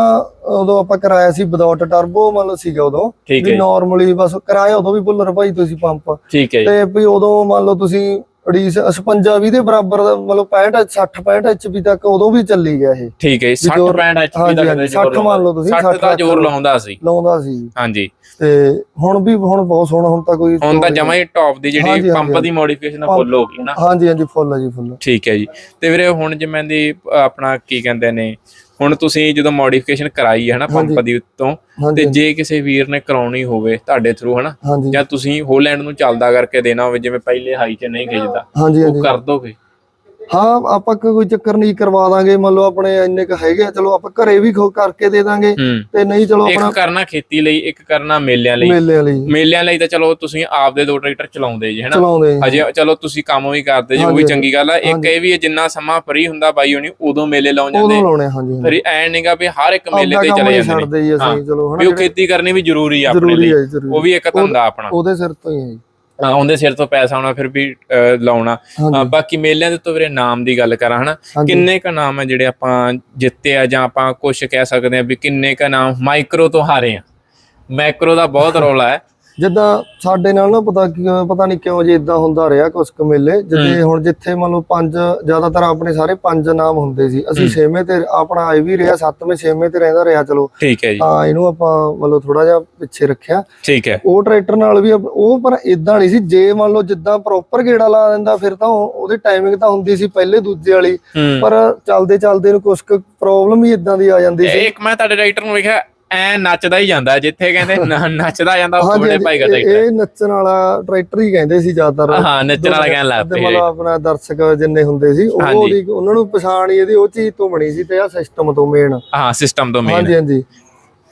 ਉਦੋਂ ਆਪਾਂ ਕਰਾਇਆ ਸੀ ਵਿਦਆਊਟ ਟਰਬੋ ਮਤਲਬ ਸੀਗਾ ਉਦੋਂ। ਵੀ ਨਾਰਮਲੀ ਬਸ ਕਰਾਇਆ ਉਦੋਂ ਵੀ ਭੁੱਲਰ ਭਾਈ ਤੁਸੀਂ ਪੰਪ ਠੀਕ ਹੈ ਤੇ ਵੀ ਉਦੋਂ ਮੰਨ ਲਓ ਤੁਸੀਂ ਅੜੀਸ 56 20 ਦੇ ਬਰਾਬਰ ਦਾ ਮਤਲਬ 65 60 65 ਐਚਪੀ ਤੱਕ ਉਦੋਂ ਵੀ ਚੱਲੀ ਗਿਆ ਇਹ। ਠੀਕ ਹੈ ਜੀ 60 ਜ਼ੋਰ- 65 ਐਚਪੀ ਦਾ ਕਹਿੰਦੇ ਜ਼ੋਰ 60 ਮੰਨ ਲਓ ਤੁਸੀਂ, 60 ਦਾ 60 ਜ਼ੋਰ ਲਾਉਂਦਾ ਸੀ। ਲਾਉਂਦਾ ਸੀ। ਹਾਂਜੀ। ਤੇ ਹੁਣ ਵੀ ਹੁਣ ਬਹੁਤ ਸੋਹਣਾ ਹੁਣ ਤਾਂ ਕੋਈ ਹੁਣ ਤਾਂ ਜਮਾ ਹੀ ਟੌਪ ਦੀ ਜਿਹੜੀ ਪੰਪ ਦੀ ਮੋਡੀਫਿਕੇਸ਼ਨ ਫੁੱਲ ਹੋ ਗਈ ਨਾ। ਹਾਂਜੀ ਹਾਂਜੀ ਫੁੱਲ ਆ ਜੀ ਫੁੱਲ ਠੀਕ ਹੈ ਜੀ। ਤੇ ਵੀਰੇ ਹੁਣ ਜਿਵੇਂ ਦੀ ਆਪਣਾ ਕੀ ਕਹਿੰਦੇ ਨੇ ਹੁਣ ਤੁਸੀਂ ਜਦੋਂ ਮੋਡੀਫਿਕੇਸ਼ਨ ਕਰਾਈ ਹੈ ਨਾ ਪੰਪ। ਦੀ ਉੱਤੋਂ ਤੇ ਜੇ ਕਿਸੇ ਵੀਰ ਨੇ ਕਰਾਉਣੀ ਹੋਵੇ ਤੁਹਾਡੇ ਥਰੂ ਹਨਾ ਜਾਂ ਤੁਸੀਂ ਹੋਲੈਂਡ ਨੂੰ ਚੱਲਦਾ ਕਰਕੇ ਦੇਣਾ ਹੋਵੇ ਜਿਵੇਂ ਪਹਿਲੇ ਹਾਈ 'ਚ ਨਹੀਂ ਖਿੱਚਦਾ ਉਹ ਕਰ ਦੋਗੇ? ਹਾਂ ਆਪਾਂ ਕੋਈ ਚੱਕਰ ਨਹੀਂ ਕਰਵਾ ਦਾਂਗੇ। ਮੰਨ ਲਓ ਆਪਣੇ ਇੰਨੇ ਕ ਹੈਗੇ ਆ ਚਲੋ ਆਪਾਂ ਘਰੇ ਵੀ ਖੋ ਕਰਕੇ ਦੇ ਦਾਂਗੇ। ਹੂੰ। ਤੇ ਨਹੀਂ ਚਲੋ ਇੱਕ ਆਪਣਾ ਕਰਨਾ ਖੇਤੀ ਲਈ ਇੱਕ ਕਰਨਾ ਮੇਲਿਆਂ ਲਈ। ਮੇਲੇ ਵਾਲੀ ਮੇਲਿਆਂ ਲਈ ਤਾਂ ਚਲੋ ਤੁਸੀਂ ਆਪਦੇ ਦੋ ਟਰੈਕਟਰ ਚਲਾਉਂਦੇ ਜੀ ਹਨਾ? ਚਲਾਉਂਦੇ। ਅਜੇ ਚਲੋ ਤੁਸੀਂ ਕੰਮ ਵੀ ਕਰਦੇ ਜੀ ਉਹ ਵੀ ਹਾਂਜੀ, ਚੰਗੀ ਗੱਲ ਆ। ਇੱਕ। ਇਹ ਵੀ ਹੈ ਜਿੰਨਾ ਸਮਾਂ ਫਰੀ ਹੁੰਦਾ ਬਾਈ ਹੋਣੀ ਉਦੋਂ ਮੇਲੇ ਲਾਉਣ ਉਦੋਂ ਜਾਂਦੇ ਲਾਉਣੇ ਹਾਂਜੀ ਫਿਰ ਐ ਨਹੀਂਗਾ ਵੀ ਹਰ ਇੱਕ ਮੇਲੇ ਆਪਦਾ ਤੇ ਕੰਮ ਚਲੇ ਨਹੀਂ ਜਾਂਦੇ ਨੇ। ਛੱਡਦੇ ਜੀ ਹਾਂ। ਅਸੀਂ ਚਲੋ ਵੀ ਹਨਾ ਉਹ ਖੇਤੀ ਕਰਨੀ ਵੀ ਜ਼ਰੂਰੀ ਆ ਆਪਣੇ ਜ਼ਰੂਰੀ ਲਈ। ਹੈ ਜੀ, ਜ਼ਰੂਰੀ। ਉਹ ਵੀ ਇੱਕ ਧੰਦਾ ਆਪਣਾ। ਉਹਦੇ ਸਿਰ ਤੋਂ ਹੀ ਹੈ ਜੀ। ਹਾਂ, ਉਹਦੇ ਸਿਰ ਤੋਂ ਪੈਸਾ ਆਉਣਾ ਫਿਰ ਵੀ ਅਹ, ਲਾਉਣਾ ਹਾਂਜੀ। ਬਾਕੀ ਮੇਲਿਆਂ ਦੇ ਉੱਤੇ ਵੀਰੇ ਨਾਮ ਦੀ ਗੱਲ ਕਰਾਂ ਹਨਾ ਹਾਂਜੀ। ਕਿੰਨੇ ਕ ਨਾਮ ਹੈ ਜਿਹੜੇ ਆਪਾਂ ਜਿੱਤੇ ਆ ਜਾਂ ਆਪਾਂ ਕੁਝ ਕਹਿ ਸਕਦੇ ਆ ਵੀ ਕਿੰਨੇ ਕ ਨਾਮ ਮਾਈਕਰੋ ਤੋਂ ਹਾਰੇ ਆ ਮੈਕਰੋ ਦਾ ਬਹੁਤ ਰੌਲਾ ਹੈ ਜਿੱਦਾਂ ਸਾਡੇ ਨਾਲ ਨਾ ਪਤਾ ਕੀ ਪਤਾ ਨਹੀਂ ਕਿਉਂ ਜੇ ਇਦਾਂ ਹੁੰਦਾ ਰਿਹਾ ਕੁਛ ਕੁ ਮੇਲੇ ਜਿੱਦੇ ਹੁਣ ਜਿੱਥੇ ਮੰਨ ਲਓ ਪੰਜ ਜ਼ਿਆਦਾਤਰ ਆਪਣੇ ਸਾਰੇ ਪੰਜ ਨਾਮ ਹੁੰਦੇ ਸੀ। ਅਸੀਂ ਛੇਵੇਂ ਤੇ ਆਪਣਾ ਆਏ ਵੀ ਰਿਹਾ ਸੱਤਵੇਂ ਛੇਵੇਂ ਤੇ ਰਹਿੰਦਾ ਰਿਹਾ ਚਲੋ। ਠੀਕ ਹੈ ਜੀ। ਤਾਂ ਇਹਨੂੰ ਆਪਾਂ ਮਤਲਬ ਥੋੜਾ ਜਿਹਾ ਪਿੱਛੇ ਰੱਖਿਆ। ਠੀਕ ਹੈ। ਉਹ ਟਰੈਕਟਰ ਨਾਲ ਵੀ ਉਹ ਪਰ ਇਦਾਂ ਨਹੀਂ ਸੀ ਜੇ ਮੰਨ ਲਓ ਜਿੱਦਾਂ ਪ੍ਰੋਪਰ ਗੇੜਾ ਲਾ ਦਿੰਦਾ ਫਿਰ ਤਾਂ ਉਹ- ਉਹਦੀ ਟਾਈਮਿੰਗ ਤਾਂ ਹੁੰਦੀ ਸੀ ਪਹਿਲੇ ਦੂਜੇ ਵਾਲੀ। ਹੂੰ। ਪਰ ਚੱਲਦੇ ਚੱਲਦੇ ਨੂੰ ਕੁਛ ਪ੍ਰੋਬਲਮ ਹੀ ਇਦਾਂ ਦੀ ਆ ਜਾਂਦੀ ਸੀ। ਇੱਕ ਮੈਂ ਤੁਹਾਡੇ ਰਾਈਟਰ ਨੂੰ ਵੇਖਿਆ ਐ ਨੱਚਦਾ ਹੀ ਜਾਂਦਾ ਜਿੱਥੇ ਕਹਿੰਦੇ ਨੱਚਦਾ ਜਾਂਦਾ ਉਹ ਥੋੜੇ ਭਾਈ ਕਰਦਾ ਇਹ ਨੱਚਣ ਵਾਲਾ ਟਰੈਕਟਰ ਹੀ ਕਹਿੰਦੇ ਸੀ ਜ਼ਿਆਦਾਤਰ। ਹਾਂ ਨੱਚਣ ਵਾਲਾ ਕਹਿਣ ਲੱਗ ਪਏ। ਮਤਲਬ ਆਪਣਾ ਦਰਸ਼ਕ ਜਿੰਨੇ ਹੁੰਦੇ ਸੀ ਉਹ ਉਹਨਾਂ ਨੂੰ ਪਛਾਣ ਹੀ ਇਹਦੀ ਉਹ ਚੀਜ਼ ਤੋਂ ਬਣੀ ਸੀ ਤੇ ਆ ਸਿਸਟਮ ਤੋਂ ਮੇਨ ਹਾਂ ਸਿਸਟਮ ਤੋਂ ਮੇਨ ਹਾਂਜੀ ਹਾਂਜੀ।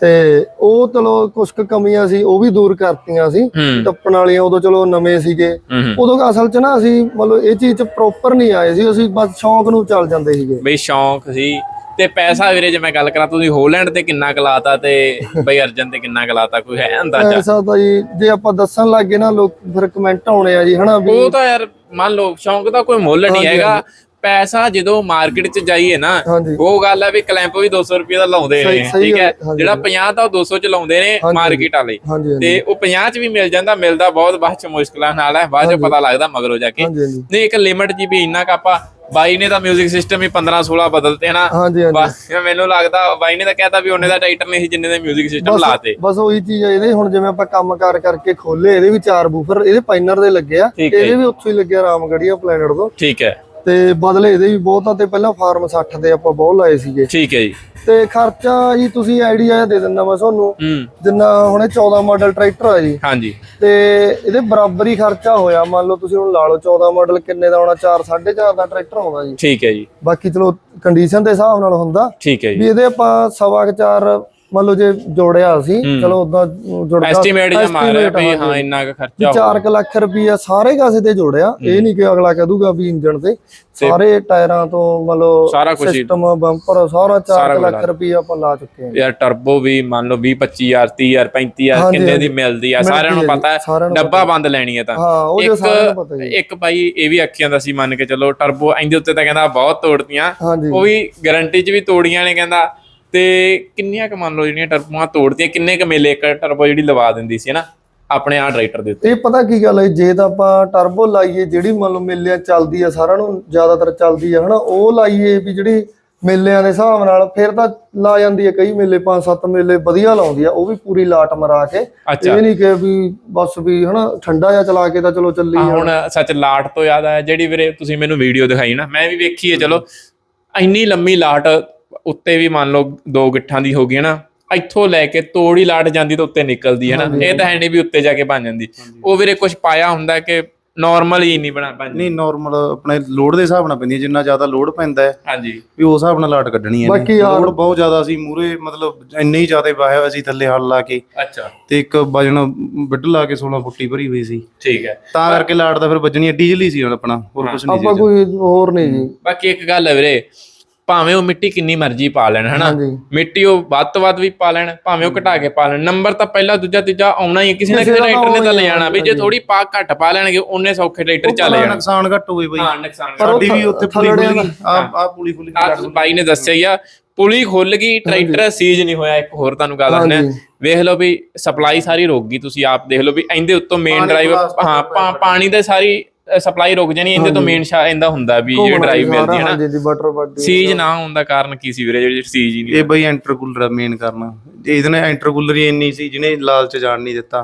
ਤੇ ਉਹ ਚਲੋ ਕੁਝ ਕਮੀਆਂ ਸੀ ਉਹ ਵੀ ਦੂਰ ਕਰਤੀਆਂ ਸੀ। ਟੱਪਣ ਵਾਲੀਆਂ ਉਦੋਂ ਚਲੋ ਨਵੇਂ ਸੀਗੇ। ਉਦੋਂ ਅਸਲ 'ਚ ਨਾ ਅਸੀਂ ਮਤਲਬ ਇਹ ਚੀਜ਼ 'ਚ ਪ੍ਰੋਪਰ ਨਹੀਂ ਆਏ ਸੀ ਅਸੀਂ ਬਸ ਸ਼ੌਂਕ ਨੂੰ ਚੱਲ ਜਾਂਦੇ ਸੀਗੇ। ਬਈ ਸ਼ੌਂਕ ਸੀ। ਤੇ ਪੈਸਾ ਵੀਰੇ ਜੇ ਮੈਂ ਗੱਲ ਕਰਾਂ ਤੁਸੀਂ ਹੋਲੈਂਡ ਤੇ ਕਿੰਨਾ ਕਲਾਤਾ ਤੇ ਬਈ ਅਰਜਨ ਤੇ ਕਿੰਨਾ ਕਲਾਤਾ ਕੋਈ ਹੈ ਅੰਦਾਜ਼ਾ? ਐਸਾ ਤਾਂ ਜੀ ਜੇ ਆਪਾਂ ਦੱਸਣ ਲੱਗੇ ਨਾ ਲੋਕ ਫਿਰ ਕਮੈਂਟ ਆਉਣੇ ਆ ਜੀ ਹਨਾ ਵੀ ਉਹ ਤਾਂ ਯਾਰ ਮੰਨ ਲਓ ਸ਼ੌਂਕ ਦਾ ਕੋਈ ਮੁੱਲ ਨਹੀਂ ਹੈਗਾ। ਪੈਸਾ ਜਦੋਂ ਮਾਰਕੀਟ 'ਚ ਜਾਈਏ ਨਾ ਹਾਂਜੀ ਉਹ ਗੱਲ ਹੈ ਵੀ ਕਲੈਂਪ ਵੀ 200 ਰੁਪਏ ਦਾ ਲਾਉਂਦੇ ਸਹੀ- ਨੇ ਸਹੀ ਠੀਕ ਹੈ ਗੱਲ- ਹਾਂਜੀ, ਜਿਹੜਾ 50 ਤਾਂ ਉਹ 200 ਚ ਲਾਉਂਦੇ ਨੇ ਹਾਂਜੀ, ਮਾਰਕੀਟ ਵਾਲੇ ਹਾਂਜੀ ਹਾਂਜੀ ਤੇ ਉਹ 50 ਚ ਵੀ ਮਿਲ ਜਾਂਦਾ ਮਿਲਦਾ ਬਹੁਤ ਬਾਅਦ ਚ ਮੁਸ਼ਕਲਾਂ ਨਾਲ ਹੈ ਬਾਅਦ ਚ ਪਤਾ ਲੱਗਦਾ ਮਗਰੋਂ ਜਾ ਕੇ ਹਾਂਜੀ ਹਾਂਜੀ ਨਹੀਂ ਇੱਕ ਲਿਮਟ ਜੀ ਵੀ ਇੰਨਾ ਕਾਪਾ ਬਾਈ ਨੇ ਤਾਂ 뮤직 ਸਿਸਟਮ ਹੀ 15 16 ਬਦਲਤੇ ਹਨਾ ਹਾਂਜੀ ਹਾਂਜੀ ਬਸ ਮੈਨੂੰ ਲੱਗਦਾ ਬਾਈ ਨੇ ਤਾਂ ਕਹਿਤਾ ਵੀ ਉਹਨੇ ਦਾ ਟਾਈਟਰ ਨਹੀਂ ਸੀ ਜਿੰਨੇ ਦੇ 뮤직 ਸਿਸਟਮ ਲਾਤੇ ਬਸ ਉਹੀ ਚੀਜ਼ ਹੈ ਇਹਦੇ ਹੁਣ ਜਿਵੇਂ ਆਪਾਂ ਕੰਮ ਕਾਰ ਕਰਕੇ ਖੋਲੇ ਇਹਦੇ ਵੀ ਚਾਰ ਬੂਫਰ ਇਹਦੇ ਪਾਈਨਰ ਦੇ ਲੱਗੇ ਆ ਠੀਕ ਹੈ ਇਹਦੇ ਵੀ ਉੱਥੋਂ ਹੀ ਲੱਗਿਆ ਰਾਮਗੜੀਆ ਪਲੈਨਟ ਤੋਂ ਠੀਕ ਹੈ ਤੇ ਬਦਲੇ ਇਹਦੇ ਵੀ ਬਹੁਤ ਆ ਤੇ ਪਹਿਲਾਂ ਫਾਰਮ 60 ਦੇ ਆਪਾਂ ਬਹੁਤ ਲਾਏ ਸੀਗੇ। ਠੀਕ ਹੈ ਜੀ। ਤੇ ਖਰਚਾ ਜੀ ਤੁਸੀਂ ਆਈਡੀਆ ਦੇ ਦਿੰਦਾ ਮੈਂ ਤੁਹਾਨੂੰ। ਜਿੰਨਾ ਹੁਣੇ 14 ਮਾਡਲ ਟਰੈਕਟਰ ਆ ਜੀ। ਹਾਂਜੀ। ਤੇ ਇਹਦੇ ਬਰਾਬਰ ਹੀ ਖਰਚਾ ਹੋਇਆ ਮੰਨ ਲਓ ਤੁਸੀਂ ਹੁਣ ਲਾ ਲਓ 14 ਮਾਡਲ ਕਿੰਨੇ ਦਾ ਆਉਣਾ 4 4.5 ਦਾ ਟਰੈਕਟਰ ਆਉਂਦਾ ਜੀ। ਠੀਕ ਹੈ ਜੀ। ਬਾਕੀ ਚਲੋ ਕੰਡੀਸ਼ਨ ਦੇ ਹਿਸਾਬ ਨਾਲ ਹੁੰਦਾ। ਠੀਕ ਹੈ ਜੀ। ਵੀ ਇਹਦੇ ਆਪਾਂ ਮੰਨ ਲਓ ਜੇ ਜੋੜਿਆ ਸੀ ਚਲੋ ਉਦਾਂ ਜੁੜਦਾ ਐਸਟੀਮੇਟ ਜਾਂ ਮਾਰਿਆ ਵੀ। ਹਾਂ ਇੰਨਾ ਕੁ ਖਰਚਾ 4 ਲੱਖ ਰੁਪਈਆ ਸਾਰੇ ਕਾਸੇ ਤੇ ਜੋੜਿਆ। ਇਹ ਨਹੀਂ ਕਿ ਅਗਲਾ ਕਹਿ ਦੂਗਾ ਵੀ ਇੰਜਣ ਤੇ। ਸਾਰੇ ਟਾਇਰਾਂ ਤੋਂ ਮੰਨ ਲਓ। ਸਿਸਟਮ ਬੰਪਰ ਸਾਰਾ 4 ਕੁਛ ਲੱਖ ਰੁਪਈਆ ਆਪਾਂ ਲਾ ਚੁੱਕੇ ਹਾਂ। ਯਾਰ ਟਰਬੋ ਵੀ ਮੰਨ ਲਓ 20 25000 30000 35000 ਹਾਂਜੀ, ਕਿੰਨੇ ਦੀ। ਮਿਲਦੀ ਆ ਸਾਰਿਆਂ ਨੂੰ ਪਤਾ ਹੈ। ਡੱਬਾ ਬੰਦ ਲੈਣੀ ਹੈ ਤਾਂ। ਜੀ ਇੱਕ ਭਾਈ ਇਹ ਵੀ ਆਖਿਆ ਦਾ ਸੀ ਮੰਨ ਕੇ ਚੱਲੋ ਟਰਬੋ ਇਹਦੇ ਉੱਤੇ ਤਾਂ ਕਹਿੰਦਾ ਬਹੁਤ ਤੋੜਤੀਆਂ। ਹਾਂਜੀ। ਉਹ ਵੀ ਗਾਰੰਟੀ 'ਚ ਵੀ ਤੋੜੀਆਂ ਨੇ ਕਹਿੰਦਾ। ਤੇ ਕਿੰਨੀਆਂ ਕੁ ਮੰਨ ਲਓ ਜਿਹੜੀਆਂ ਟਰਬੋਆਂ ਤੋੜਤੀਆਂ ਕਿੰਨੇ ਕ ਮੇਲੇ ਇੱਕ ਟਰਬੋ ਜਿਹੜੀ ਲਵਾ ਦਿੰਦੀ ਸੀ ਨਾ ਆਪਣੇ ਆ ਟਰੈਕਟਰ ਦੇ ਉੱਤੇ। ਇਹ ਪਤਾ ਕੀ ਗੱਲ ਹੈ ਜੇ ਤਾਂ ਆਪਾਂ ਟਰਬੋ ਲਾਈਏ ਜਿਹੜੀ ਮੰਨ ਲਓ ਮੇਲਿਆਂ ਚੱਲਦੀ ਆ ਸਾਰਿਆਂ ਨੂੰ ਜ਼ਿਆਦਾਤਰ ਚੱਲਦੀ ਆ ਹਨਾ ਉਹ ਲਾਈਏ ਵੀ ਜਿਹੜੀ ਮੇਲਿਆਂ ਦੇ ਹਿਸਾਬ ਨਾਲ ਫਿਰ ਤਾਂ ਲਾ ਜਾਂਦੀ ਹੈ ਕਈ ਮੇਲੇ ਪੰਜ ਸੱਤ ਮੇਲੇ ਵਧੀਆ ਲਾਉਂਦੀ ਆ ਉਹ ਵੀ ਪੂਰੀ ਲਾਟ ਮਰਾ ਕੇ। ਇਹ ਨਹੀਂ ਕਿ ਵੀ ਬਸ ਵੀ ਹਨਾ ਠੰਡਾ ਜਿਹਾ ਚਲਾ ਕੇ ਤਾਂ ਚਲੋ ਚੱਲੀ ਆ ਹੁਣ ਸੱਚ ਲਾਟ ਤੋਂ ਯਾਦ ਆਇਆ ਜਿਹੜੀ ਵੀਰੇ ਤੁਸੀਂ ਮੈਨੂੰ ਵੀਡੀਓ ਦਿਖਾਈ ਨਾ ਮੈਂ ਵੀ ਵੇਖੀ ਹੈ ਚਲੋ। ਇੰਨੀ ਲੰਮੀ ਲਾਟ ਉੱਤੇ ਵੀ ਮੰਨ ਲਓ ਦੋ ਗਿੱਠਾਂ ਦੀ ਹੋ ਗਈ ਹੈ ਨਾ ਇੱਥੋਂ ਲੈ ਕੇ ਤੋੜੀ ਲਾਟ ਜਾਂਦੀ ਤਾਂ ਉੱਤੇ ਨਿਕਲਦੀ ਹੈ ਨਾ ਇਹ ਤਾਂ ਹੈ ਨਹੀਂ ਵੀ ਉੱਤੇ ਜਾ ਕੇ ਬਣ ਜਾਂਦੀ। ਉਹ ਵੀਰੇ ਕੁਝ ਪਾਇਆ ਹੁੰਦਾ ਕਿ ਨਾਰਮਲ ਹੀ ਨਹੀਂ ਬਣਾ ਪਾਉਂਦੀ ਨਹੀਂ ਨਾਰਮਲ ਆਪਣੇ ਲੋਡ ਦੇ ਹਿਸਾਬ ਨਾਲ ਪੈਂਦੀ ਹੈ ਜਿੰਨਾ ਜ਼ਿਆਦਾ ਲੋਡ ਪੈਂਦਾ ਹੈ ਹਾਂਜੀ। ਵੀ ਉਸ ਹਿਸਾਬ ਨਾਲ ਲਾਟ ਕੱਢਣੀ ਹੈ ਬਾਕੀ ਯਾਰ- ਲੋਡ ਬਹੁਤ ਜ਼ਿਆਦਾ ਸੀ ਮੂਰੇ ਮਤਲਬ ਇੰਨੇ ਹੀ ਜ਼ਿਆਦਾ ਵਾਹਿਆ ਹੋਇਆ ਸੀ ਥੱਲੇ ਹਲ ਲਾ ਕੇ। ਅੱਛਾ। ਤੇ ਇੱਕ ਵਜਣ ਬਿੱਡ ਲਾ ਕੇ 16 ਫੁੱਟੀ ਭਰੀ ਹੋਈ ਸੀ। ਠੀਕ ਹੈ। ਤਾਂ ਕਰਕੇ ਲਾਟ ਦਾ ਫਿਰ ਵੱਜਣੀ ਡੀਜ਼ਲ ਹੀ ਸੀ ਹੁਣ ਆਪਣਾ ਹੋਰ ਕੁਝ ਨਹੀਂ ਆਪਾਂ ਸੀ ਕੋਈ ਹੋਰ ਨਹੀਂ ਜੀ। ਬਾਕੀ ਇੱਕ ਗੱਲ ਹੈ ਵੀਰੇ ਭਾਵੇਂ ਉਹ ਮਿੱਟੀ ਕਿੰਨੀ ਮਰਜ਼ੀ ਪਾ ਲੈਣ ਹਨਾ? ਮਿੱਟੀ ਉਹ ਵੱਧ ਤੋਂ ਵੱਧ ਵੀ ਪਾ ਲੈਣ ਭਾਵੇਂ ਉਹ ਘਟਾ ਕੇ ਪਾ ਲੈਣ। ਨੰਬਰ ਤਾਂ ਪਹਿਲਾ ਦੂਜਾ ਤੀਜਾ ਆਉਣਾ ਹੀ ਹੈ। ਕਿਸੇ ਨਾ ਕਿਸੇ ਟਰੈਕਟਰ ਨੇ ਤਾਂ ਲੈ ਜਾਣਾ ਵੀ ਜੇ ਥੋੜੀ ਪਾ ਘੱਟ ਪਾ ਲੈਣਗੇ ਉਹਨੇ ਸੌਖੇ ਟਰੈਕਟਰ ਚੱਲ ਜਾਣ। ਨੁਕਸਾਨ ਘੱਟ ਹੋਵੇ ਬਈ। ਹਾਂ ਨੁਕਸਾਨ ਸਾਡੀ ਵੀ ਉੱਥੇ ਪੁਲੀ ਖੁੱਲ ਗਈ। ਆ ਆ ਪੁਲੀ ਖੁੱਲ ਗਈ। ਆ ਬਾਈ ਨੇ ਦੱਸਿਆ ਹੀ ਆ ਪੁਲੀ ਖੁੱਲ ਗਈ ਟਰੈਕਟਰ ਸੀਜ ਨਹੀਂ ਹੋਇਆ ਇੱਕ ਹੋਰ ਤੁਹਾਨੂੰ ਗੱਲ ਦੱਸਣਾ। ਵੇਖ ਲਓ ਵੀ ਸਪਲਾਈ ਸਾਰੀ ਰੁਕ ਗਈ ਤੁਸੀਂ ਆਪ ਦੇਖ ਲਓ ਵੀ ਇਹਦੇ ਉੱਤੋਂ ਮੇਨ ਡਰਾਈਵ ਹਾਂ ਪਾ- ਪਾਣੀ ਦੇ ਸਾਰੀ ਸਪਲਾਈ ਰੁਕ ਜਾਣੀ ਇਹਦੇ ਤੋਂ ਮੇਨ ਸ਼ਾ ਇਹਦਾ ਹੁੰਦਾ ਵੀ ਜਿਹੜੀ ਡਰਾਈਵ ਮਿਲਦੀ ਹੈ ਨਾ। ਹਾਂਜੀ ਜੀ ਬਟਰ ਬੱਡੀ ਸੀਜ ਨਾ ਹੋਣ ਦਾ ਕਾਰਨ ਕੀ ਸੀ ਵੀਰੇ ਜਿਹੜੀ ਸੀਜ ਹੀ ਨਹੀਂ ਇਹ ਬਈ ਇੰਟਰਕੂਲਰ ਮੇਨ ਕਰਨਾ ਇਹਦੇ ਨਾਲ ਇੰਟਰਕੂਲਰ ਹੀ ਇੰਨੀ ਸੀ ਜਿਹਨੇ ਲਾਲ ਚ ਜਾਣ ਨਹੀਂ ਦਿੱਤਾ।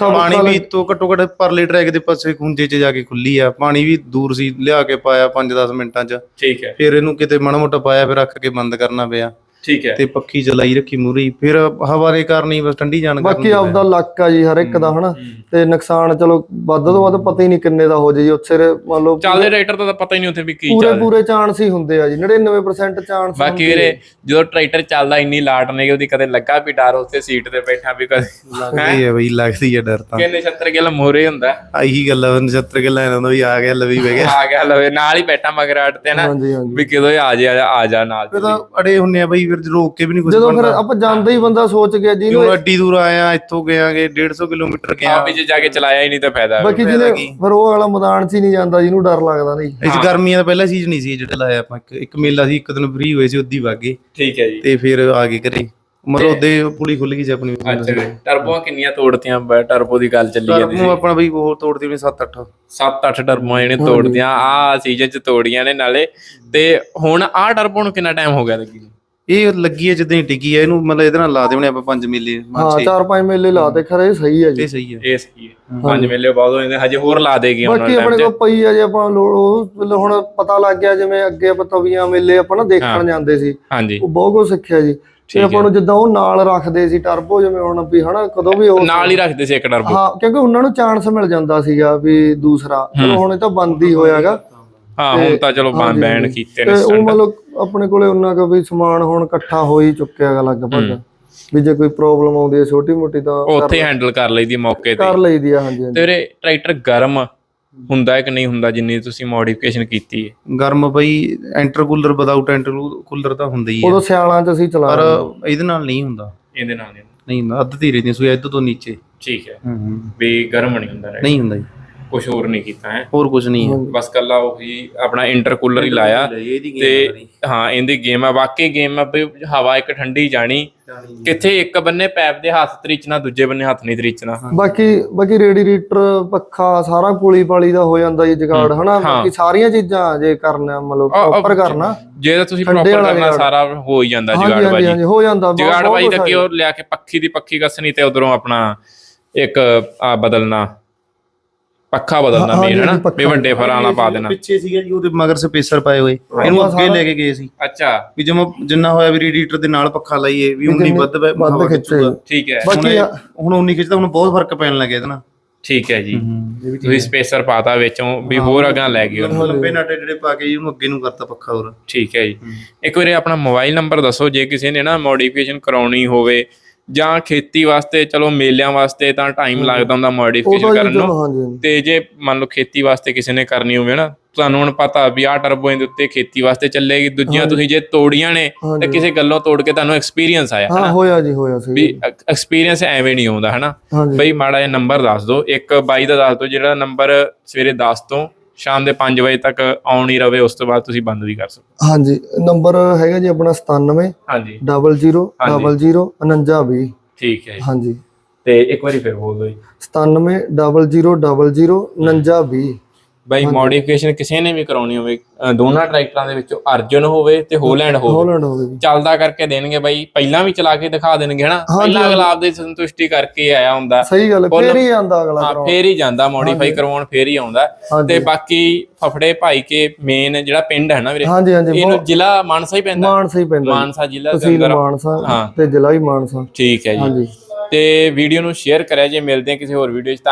ਪਾਣੀ ਵੀ ਤੋਂ ਘੱਟੋ ਘੱਟ ਪਰਲੇ ਟਰੈਕ ਦੇ ਪਾਸੇ ਖੁੰਝੇ ਚ ਜਾ ਕੇ ਖੁੱਲੀ ਆ। ਪਾਣੀ ਵੀ ਦੂਰ ਸੀ ਲਿਆ ਕੇ ਪਾਇਆ 5-10 ਮਿੰਟਾਂ ਚ। ਠੀਕ ਹੈ। ਫਿਰ ਇਹਨੂੰ ਕਿਤੇ ਮਾੜਾ ਮੋਟਾ ਪਾਇਆ ਫਿਰ ਰੱਖ ਕੇ ਬੰਦ ਕਰਨਾ ਪਿਆ। ਠੀਕ ਹੈ। ਤੇ ਪੱਖੀ ਚਲਾਈ ਰੱਖੀ ਮੂਰੀ ਫਿਰ ਹਵਾ ਦੇ ਕਾਰਨ ਹੀ ਬਸ ਠੰਡੀ ਜਾਣ ਕਾਰਨ ਬਾਕੀ ਆਪਦਾ ਲੱਕ ਆ ਜੀ ਹਰ ਇੱਕ ਦਾ ਹਨਾ? ਤੇ ਨੁਕਸਾਨ ਚਲੋ ਵੱਧ ਤੋਂ ਵੱਧ ਪਤਾ ਹੀ ਨਹੀਂ ਕਿੰਨੇ ਦਾ ਹੋ ਜੇ ਜੀ ਉੱਥੇ ਮੰਨ ਲਓ ਚੱਲਦੇ ਟਰੈਕਟਰ ਦਾ ਤਾਂ ਪਤਾ ਹੀ ਨਹੀਂ ਉੱਥੇ ਵੀ ਕੀ ਪੂਰੇ ਚੱਲ ਪੂਰੇ ਚਾਂਸ ਹੀ ਹੁੰਦੇ ਆ ਜੀ 99% ਚਾਂਸ ਬਾਕੀ ਵੀਰੇ ਜਦੋਂ ਟਰੈਕਟਰ ਚੱਲਦਾ ਇੰਨੀ ਲਾਟ ਨਹੀਂ ਉਹਦੀ ਕਦੇ ਲੱਗਾ ਵੀ ਡਰ ਉੱਥੇ ਸੀਟ ਤੇ ਬੈਠਾ ਵੀ ਕਦੇ ਲੱਗਦੀ ਹੈ ਬਈ ਲੱਗਦੀ ਹੈ ਡਰ ਤਾਂ। ਕਹਿੰਦੇ 76 ਗਿੱਲ ਮੋਰੇ ਹੁੰਦਾ। ਆਹੀ ਗੱਲ ਆ 79 ਕਿੱਲਾ ਇਹਨਾਂ ਦਾ ਵੀ ਆ ਗਿਆ ਲਵੀ ਬਹਿ ਗਿਆ। ਆ ਗਿਆ ਲਵੇ ਨਾਲ ਹੀ ਬੈਠਾ ਮਗਰ ਅੱਟ ਤੇ ਨਾ ਵੀ ਕਿਦੋਂ ਆ ਜਾ ਆ ਜਾ ਨਾਲ ਫਿਰ ਤਾਂ ਅੜੇ ਹੁੰਨੇ ਆ ਬਈ ਫਿਰ ਰੋਕ ਕੇ ਵੀ ਨਹੀਂ ਕੁਝ ਜਦੋਂ ਫਿਰ ਆਪਾਂ ਜਾਂਦੇ ਹੀ ਬੰਦਾ ਸੋਚ ਗਿਆ ਜੀ ਕਿਉਂ ਐਡੀ ਦੂਰ ਆਇਆ ਇੱਥੋਂ ਗਿਆਗੇ 150 ਕਿਲੋਮੀਟਰ ਗਿਆ। ਆ ਵਿੱਚ ਜਾ ਕੇ ਚਲਾਇਆ ਹੀ ਨਹੀਂ ਤਾਂ ਫਾਇਦਾ। ਬਾਕੀ ਜਿਹਨੇ ਫਿਰ ਉਹ ਵਾਲਾ ਮੈਦਾਨ 'ਚ ਹੀ ਨਹੀਂ ਜਾਂਦਾ ਜਿਹਨੂੰ ਡਰ ਲੱਗਦਾ ਨਹੀਂ। ਇਸ ਗਰਮੀਆਂ ਦਾ ਪਹਿਲਾ ਸੀਜ਼ਨ ਨਹੀਂ ਸੀ ਜਿਹੜਾ ਲਾਇਆ ਆਪਾਂ। ਇੱਕ ਇੱਕ ਮੇਲਾ ਸੀ ਇੱਕ ਦਿਨ ਫ੍ਰੀ ਹੋਏ ਸੀ ਉਦੀ ਵਾਗੇ। ਠੀਕ ਹੈ ਜੀ। ਤੇ ਫਿਰ ਆ ਗਏ ਘਰੇ। ਮਤਲਬ ਉਹਦੇ ਪੁਲੀ ਖੁੱਲ ਗਈ ਸੀ ਆਪਣੀ। ਅੱਛਾ ਵੀਰੇ ਟਰਬੋਆਂ ਕਿੰਨੀਆਂ ਤੋੜਤੀਆਂ ਬ- ਟਰਬੋ ਦੀ ਗੱਲ ਚੱਲੀ ਜਾਂਦੀ ਨੂੰ ਆਪਣਾ ਬਈ ਉਹ ਤੋੜਦੀ ਵੀ 7 8 7-8 ਟਰਬੋਆਂ ਇਹਨੇ ਤੋੜਦੀਆਂ ਆ ਸੀਜ਼ਨ ਚ ਤੋੜੀਆਂ ਨੇ ਨਾਲੇ। ਤੇ ਹੁਣ ਆ ਟਰਬੋ ਨੂੰ ਕਿੰਨਾ ਟਾਈਮ ਹੋ ਗਿਆ ਲੱਗੀ? ਨੂੰ? ਇਹ ਲੱਗੀ ਹੈ ਜਿੱਦਾਂ ਹੀ ਟਿਕੀ ਹੈ ਇਹਨੂੰ ਮਤਲਬ ਇਹਦੇ ਨਾਲ ਲਾ ਦੇਵਣੇ ਆਪਾਂ ਪੰਜ ਮੇਲੇ ਹਾਂ ਚਾਰ ਪੰਜ ਮੇਲੇ ਲਾਤੇ ਖਰੇ ਸਹੀ ਹੈ ਜੀ। ਇਹ ਸਹੀ ਹੈ। ਇਹ ਸਹੀ ਹੈ। ਪੰਜ ਮੇਲੇ ਬਹੁਤ ਹੋ ਜਾਂਦੇ ਹਜੇ ਹੋਰ ਲਾ ਦੇਗੀ ਉਹਨਾਂ ਬਾਕੀ ਆਪਣੇ ਕੋਲ ਪਈ ਆ ਜੇ ਆਪਾਂ ਲੋੜ ਹੁਣ ਪਤਾ ਲੱਗ ਗਿਆ ਜਿਵੇਂ ਅੱਗੇ ਆਪਾਂ ਤਵੀਆਂ ਮੇਲੇ ਆਪਾਂ ਨਾ ਦੇਖਣ ਜਾਂਦੇ ਸੀ। ਉਹ ਬਹੁਤ ਕੁਝ ਸਿੱਖਿਆ ਜੀ। ਤੇ ਆਪਾਂ ਨੂੰ ਜਿੱਦਾਂ ਉਹ ਨਾਲ ਰੱਖਦੇ ਸੀ ਟਰਬੋ ਜਿਵੇਂ ਹੁਣ ਵੀ ਹਨਾ ਕਦੋਂ ਵੀ ਉਹ ਨਾਲ ਹੀ ਰੱਖਦੇ ਸੀ ਇੱਕ ਟਰਬੋ। ਹਾਂ ਕਿਉਂਕਿ ਉਹਨਾਂ ਨੂੰ ਚਾਂਸ ਮਿਲ ਜਾਂਦਾ ਸੀਗਾ ਵੀ ਦੂਸਰਾ। ਹੁਣ ਇਹ ਤਾਂ ਬੰਦ ਹੀ ਹੋਇਆਗਾ। ਹਾਂ ਹੁਣ ਤਾਂ ਚਲੋ ਬੰਦ ਬੈਨ ਕੀਤੇ ਨੇ ਉਹ ਮਤਲਬ ਆਪਣੇ ਕੋਲੇ ਉਹਨਾਂ ਕੋ ਵੀ ਸਮਾਨ ਹੁਣ ਇਕੱਠਾ ਹੋ ਹੀ ਚੁੱਕਿਆਗਾ ਲਗਭਗ। ਵੀ ਜੇ ਕੋਈ ਪ੍ਰੋਬਲਮ ਆਉਂਦੀ ਹੈ ਛੋਟੀ ਮੋਟੀ ਤਾਂ ਉੱਥੇ ਹੈਂਡਲ ਕਰ ਲਈਦੀ ਮੌਕੇ ਤੇ। ਕਰ ਲਈਦੀ ਆ ਹਾਂਜੀ ਹਾਂਜੀ। ਤੇ ਵੀਰੇ ਟਰੈਕਟਰ ਗਰਮ ਹੁੰਦਾ ਹੈ ਕਿ ਨਹੀਂ ਹੁੰਦਾ ਜਿੰਨੀ ਤੁਸੀਂ ਮੋਡੀਫਿਕੇਸ਼ਨ ਕੀਤੀ ਹੈ? ਗਰਮ ਬਈ ਇੰਟਰਕੂਲਰ ਵਿਦਆਊਟ ਇੰਟਰਕੂਲਰ ਤਾਂ ਹੁੰਦਾ ਹੀ ਹੈ। ਉਦੋਂ ਸਿਆਲਾਂ 'ਚ ਅਸੀਂ ਚਲਾ ਪਰ ਇਹਦੇ ਨਾਲ ਨਹੀਂ ਹੁੰਦਾ। ਇਹਦੇ ਨਾਲ ਨਹੀਂ ਨਹੀਂ ਹੁੰਦਾ ਅੱਧ ਧੀਰੇ ਦੀ ਸੂਈ ਇੱਧ ਤੋਂ ਨੀਚੇ। ਠੀਕ ਹੈ। ਹੂੰ ਹੂੰ। ਵੀ ਗਰਮ ਨਹੀਂ ਹੁੰਦਾ? ਨਹੀਂ ਹੁੰਦਾ ਜੀ। ਕੁਝ ਹੋਰ ਨਹੀਂ ਕੀਤਾ ਹੈ। ਹੋਰ ਕੁਝ ਨਹੀਂ ਹੈ। ਬਸ ਕੱਲਾ ਉਹੀ ਆਪਣਾ ਇੰਟਰਕੂਲਰ ਹੀ ਲਾਇਆ ਤੇ ਹਾਂ ਇਹਦੀ ਗੇਮ ਆ। ਵਾਕਈ ਗੇਮ ਆ ਵੀ ਹਵਾ ਇੱਕ ਠੰਡੀ ਜਾਣੀ। ਕਿੱਥੇ ਇੱਕ ਬੰਨੇ ਪੈਪ ਦੇ ਹੱਥ ਤਰੀਚਣਾ ਦੂਜੇ ਬੰਨੇ ਹੱਥ ਨਹੀਂ ਤਰੀਚਣਾ। ਬਾਕੀ ਬਾਕੀ ਰੇਡੀਏਟਰ ਪੱਖਾ ਸਾਰਾ ਪੁਲੀ ਪਾਲੀ ਦਾ ਹੋ ਜਾਂਦਾ ਜੀ ਜਗਾੜ ਹਨਾ? ਬਾਕੀ ਸਾਰੀਆਂ ਚੀਜ਼ਾਂ ਜੇ ਕਰਨਾ ਮਤਲਬ ਪ੍ਰੋਪਰ ਕਰਨਾ ਜੇ ਤਾਂ ਤੁਸੀਂ ਪ੍ਰੋਪਰ ਕਰਨਾ ਸਾਰਾ ਹੋ ਹੀ ਜਾਂਦਾ ਜੁਗਾੜ ਬਾਜੀ। ਹਾਂਜੀ ਹੋ ਜਾਂਦਾ ਜੁਗਾੜ ਬਾਜੀ ਆ ਕੀ ਉਹ ਲਿਆ ਕੇ ਪੱਖੀ ਦੀ ਪੱਖੀ ਕੱਸਣੀ ਤੇ ਉਧਰੋਂ ਆਪਣਾ ਇੱਕ ਆ ਬਦਲਣਾ। ਪੱਖਾ ਬਦਲਣਾ ਮੇਨ ਹਨਾ? ਹਾਂਜੀ, ਵੀ ਵੱਡੇ ਫਰਾਂ ਵਾਲਾ ਪਾ ਦੇਣਾ। ਪਿੱਛੇ ਸੀਗਾ ਜੀ ਉਹਦੇ ਮਗਰ ਸਪੇਸਰ ਪਾਏ ਹੋਏ। ਇਹਨੂੰ ਅੱਗੇ ਲੈ ਕੇ ਗਏ ਸੀ। ਅੱਛਾ। ਵੀ ਜਿਵੇਂ ਜਿੰਨਾ ਹੋਇਆ ਵੀ ਰੇਡੀਏਟਰ ਦੇ ਨਾਲ ਪੱਖਾ ਲਾਈਏ ਵੀ ਉਨੀ ਵੱਧ ਵੱਧ ਖਿੱਚੇ ਖਿੱਚੂਗਾ। ਠੀਕ ਹੈ। ਬਾਕੀ ਆ- ਹੁਣ ਉਨੀ ਖਿੱਚਦਾ ਹੁਣ ਬਹੁਤ ਫ਼ਰਕ ਪੈਣ ਲੱਗਿਆ ਇਹਦੇ ਨਾਲ। ਠੀਕ ਹੈ ਜੀ। ਤੁਸੀਂ ਸਪੇਸਰ ਪਾਤਾ ਵਿੱਚੋਂ ਵੀ ਹੋਰ ਅਗਾਂ ਲੈ ਗਏ ਉਹਨੂੰ ਲੰਬੇ ਨਾਟੇ ਜਿਹੜੇ ਪਾ ਕੇ ਜੀ ਉਹਨੂੰ ਅੱਗੇ ਨੂੰ ਕਰਤਾ ਪੱਖਾ ਹੋਰ। ਠੀਕ ਹੈ ਜੀ। ਇੱਕ ਵਾਰੀ ਆਪਣਾ ਮੋਬਾਈਲ ਨੰਬਰ ਦੱਸੋ ਜੇ ਕਿਸੇ ਨੇ ਨਾ ਮੋਡੀਫਿਕੇਸ਼ਨ ਕਰਾਉਣੀ ਹੋਵੇ ਜਾਂ ਖੇਤੀ ਵਾਸਤੇ ਚਲੋ ਮੇਲਿਆਂ ਵਾਸਤੇ ਤਾਂ ਟਾਈਮ ਲੱਗਦਾ ਹੁੰਦਾ ਮੋਡੀਫਿਕੇਸ਼ਨ ਕਰਨ ਨੂੰ। ਤੇ ਜੇ ਮੰਨ ਲਓ ਖੇਤੀ ਵਾਸਤੇ ਕਿਸੇ ਨੇ ਕਰਨੀ ਹੋਵੇ ਨਾ ਤੁਹਾਨੂੰ ਹੁਣ ਪਤਾ ਵੀ ਆਹ ਟਰਬੋ ਦੇ ਉੱਤੇ ਖੇਤੀ ਵਾਸਤੇ ਚੱਲੇਗੀ ਦੂਜੀਆਂ ਤੁਸੀਂ ਜੇ ਤੋੜੀਆਂ ਨੇ ਤੇ ਕਿਸੇ ਗੱਲੋਂ ਤੋੜ ਕੇ ਤੁਹਾਨੂੰ ਐਕਸਪੀਰੀਅੰਸ ਆਇਆ ਹਾਂ ਹੋਇਆ ਜੀ ਹੋਇਆ ਸੀ। ਵੀ ਐਕਸਪੀਰੀਅੰਸ ਐਵੇਂ ਨਹੀਂ ਆਉਂਦਾ ਹਨਾ? ਬਈ ਮਾੜਾ ਜਿਹਾ ਨੰਬਰ ਦੱਸ ਦਿਓ। ਇੱਕ ਬਾਈ ਦਾ ਦੱਸ ਦਿਓ ਜਿਹੜਾ ਨੰਬਰ ਸਵੇਰੇ 10 ਤੋਂ ਸ਼ਾਮ ਦੇ 5 ਵਜੇ ਤੱਕ ਆਉਣ ਹੀ ਰਵੇ ਉਸ ਤੋਂ ਬਾਅਦ ਤੁਸੀਂ ਬੰਦ ਵੀ ਕਰ ਸਕੋ ਹਾਂਜੀ ਨੰਬਰ ਹੈਗਾ ਜੀ ਆਪਣਾ 97 ਹਾਂਜੀ। 00 00 49 ਠੀਕ ਹੈ ਜੀ। ਹਾਂਜੀ। ਤੇ ਇੱਕ ਵਾਰੀ ਫਿਰ ਬੋਲ ਦਿਓ ਜੀ। 97 00 00 49 ਬਾਈ ਮੋਡੀਫਿਕੇਸ਼ਨ ਕਿਸੇ ਨੇ ਵੀ ਕਰਾਉਣੀ ਹੋਵੇ ਅ, ਦੋਨਾਂ ਟਰੈਕਟਰਾਂ ਦੇ ਵਿੱਚੋਂ ਅਰਜਨ ਹੋਵੇ ਤੇ ਹੋਲੈਂਡ ਹੋਵੇ। ਹੋਲੈਂਡ ਚੱਲਦਾ ਕਰਕੇ ਦੇਣਗੇ ਬਾਈ ਪਹਿਲਾਂ ਵੀ ਚਲਾ ਕੇ ਦਿਖਾ ਦੇਣਗੇ ਹਨਾ? ਪਹਿਲਾਂ ਅਗਲਾ ਆਪਦੇ ਸੰਤੁਸ਼ਟੀ ਕਰਕੇ ਆਇਆ ਹੁੰਦਾ। ਸਹੀ ਗੱਲ ਹੈ, ਫੇਰ ਹੀ ਆਂਦਾ ਅਗਲਾ ਹਾਂ ਫੇਰ ਹੀ ਜਾਂਦਾ ਮੋਡੀਫਾਈ ਕਰਵਾਉਣ ਫੇਰ ਹੀ ਆਉਂਦਾ। ਤੇ ਬਾਕੀ ਫਫੜੇ ਭਾਈ ਕੇ ਮੇਨ ਜਿਹੜਾ ਪਿੰਡ ਹੈ ਨਾ ਵੀਰੇ ਹਾਂਜੀ ਹਾਂਜੀ ਇਹਨੂੰ ਜ਼ਿਲ੍ਹਾ ਮਾਨਸਾ ਹੀ ਪੈਂਦਾ? ਮਾਨਸਾ ਹੀ ਪੈਂਦਾ। ਮਾਨਸਾ ਜ਼ਿਲ੍ਹਾ ਦੇ ਤਹਿਸੀਲ ਅੰਦਰ ਮਾਨਸਾ। ਤੇ ਜ਼ਿਲ੍ਹਾ ਹੀ ਮਾਨਸਾ। ਠੀਕ ਹੈ ਜੀ। ਹਾਂਜੀ। ਤੇ ਵੀਡੀਓ ਨੂੰ ਸ਼ੇਅਰ ਕਰਿਆ ਜੇ ਮਿਲਦੇ ਕਿਸੇ ਹੋਰ ਵੀਡੀਓ 'ਚ। ਧੰਨਵਾਦ।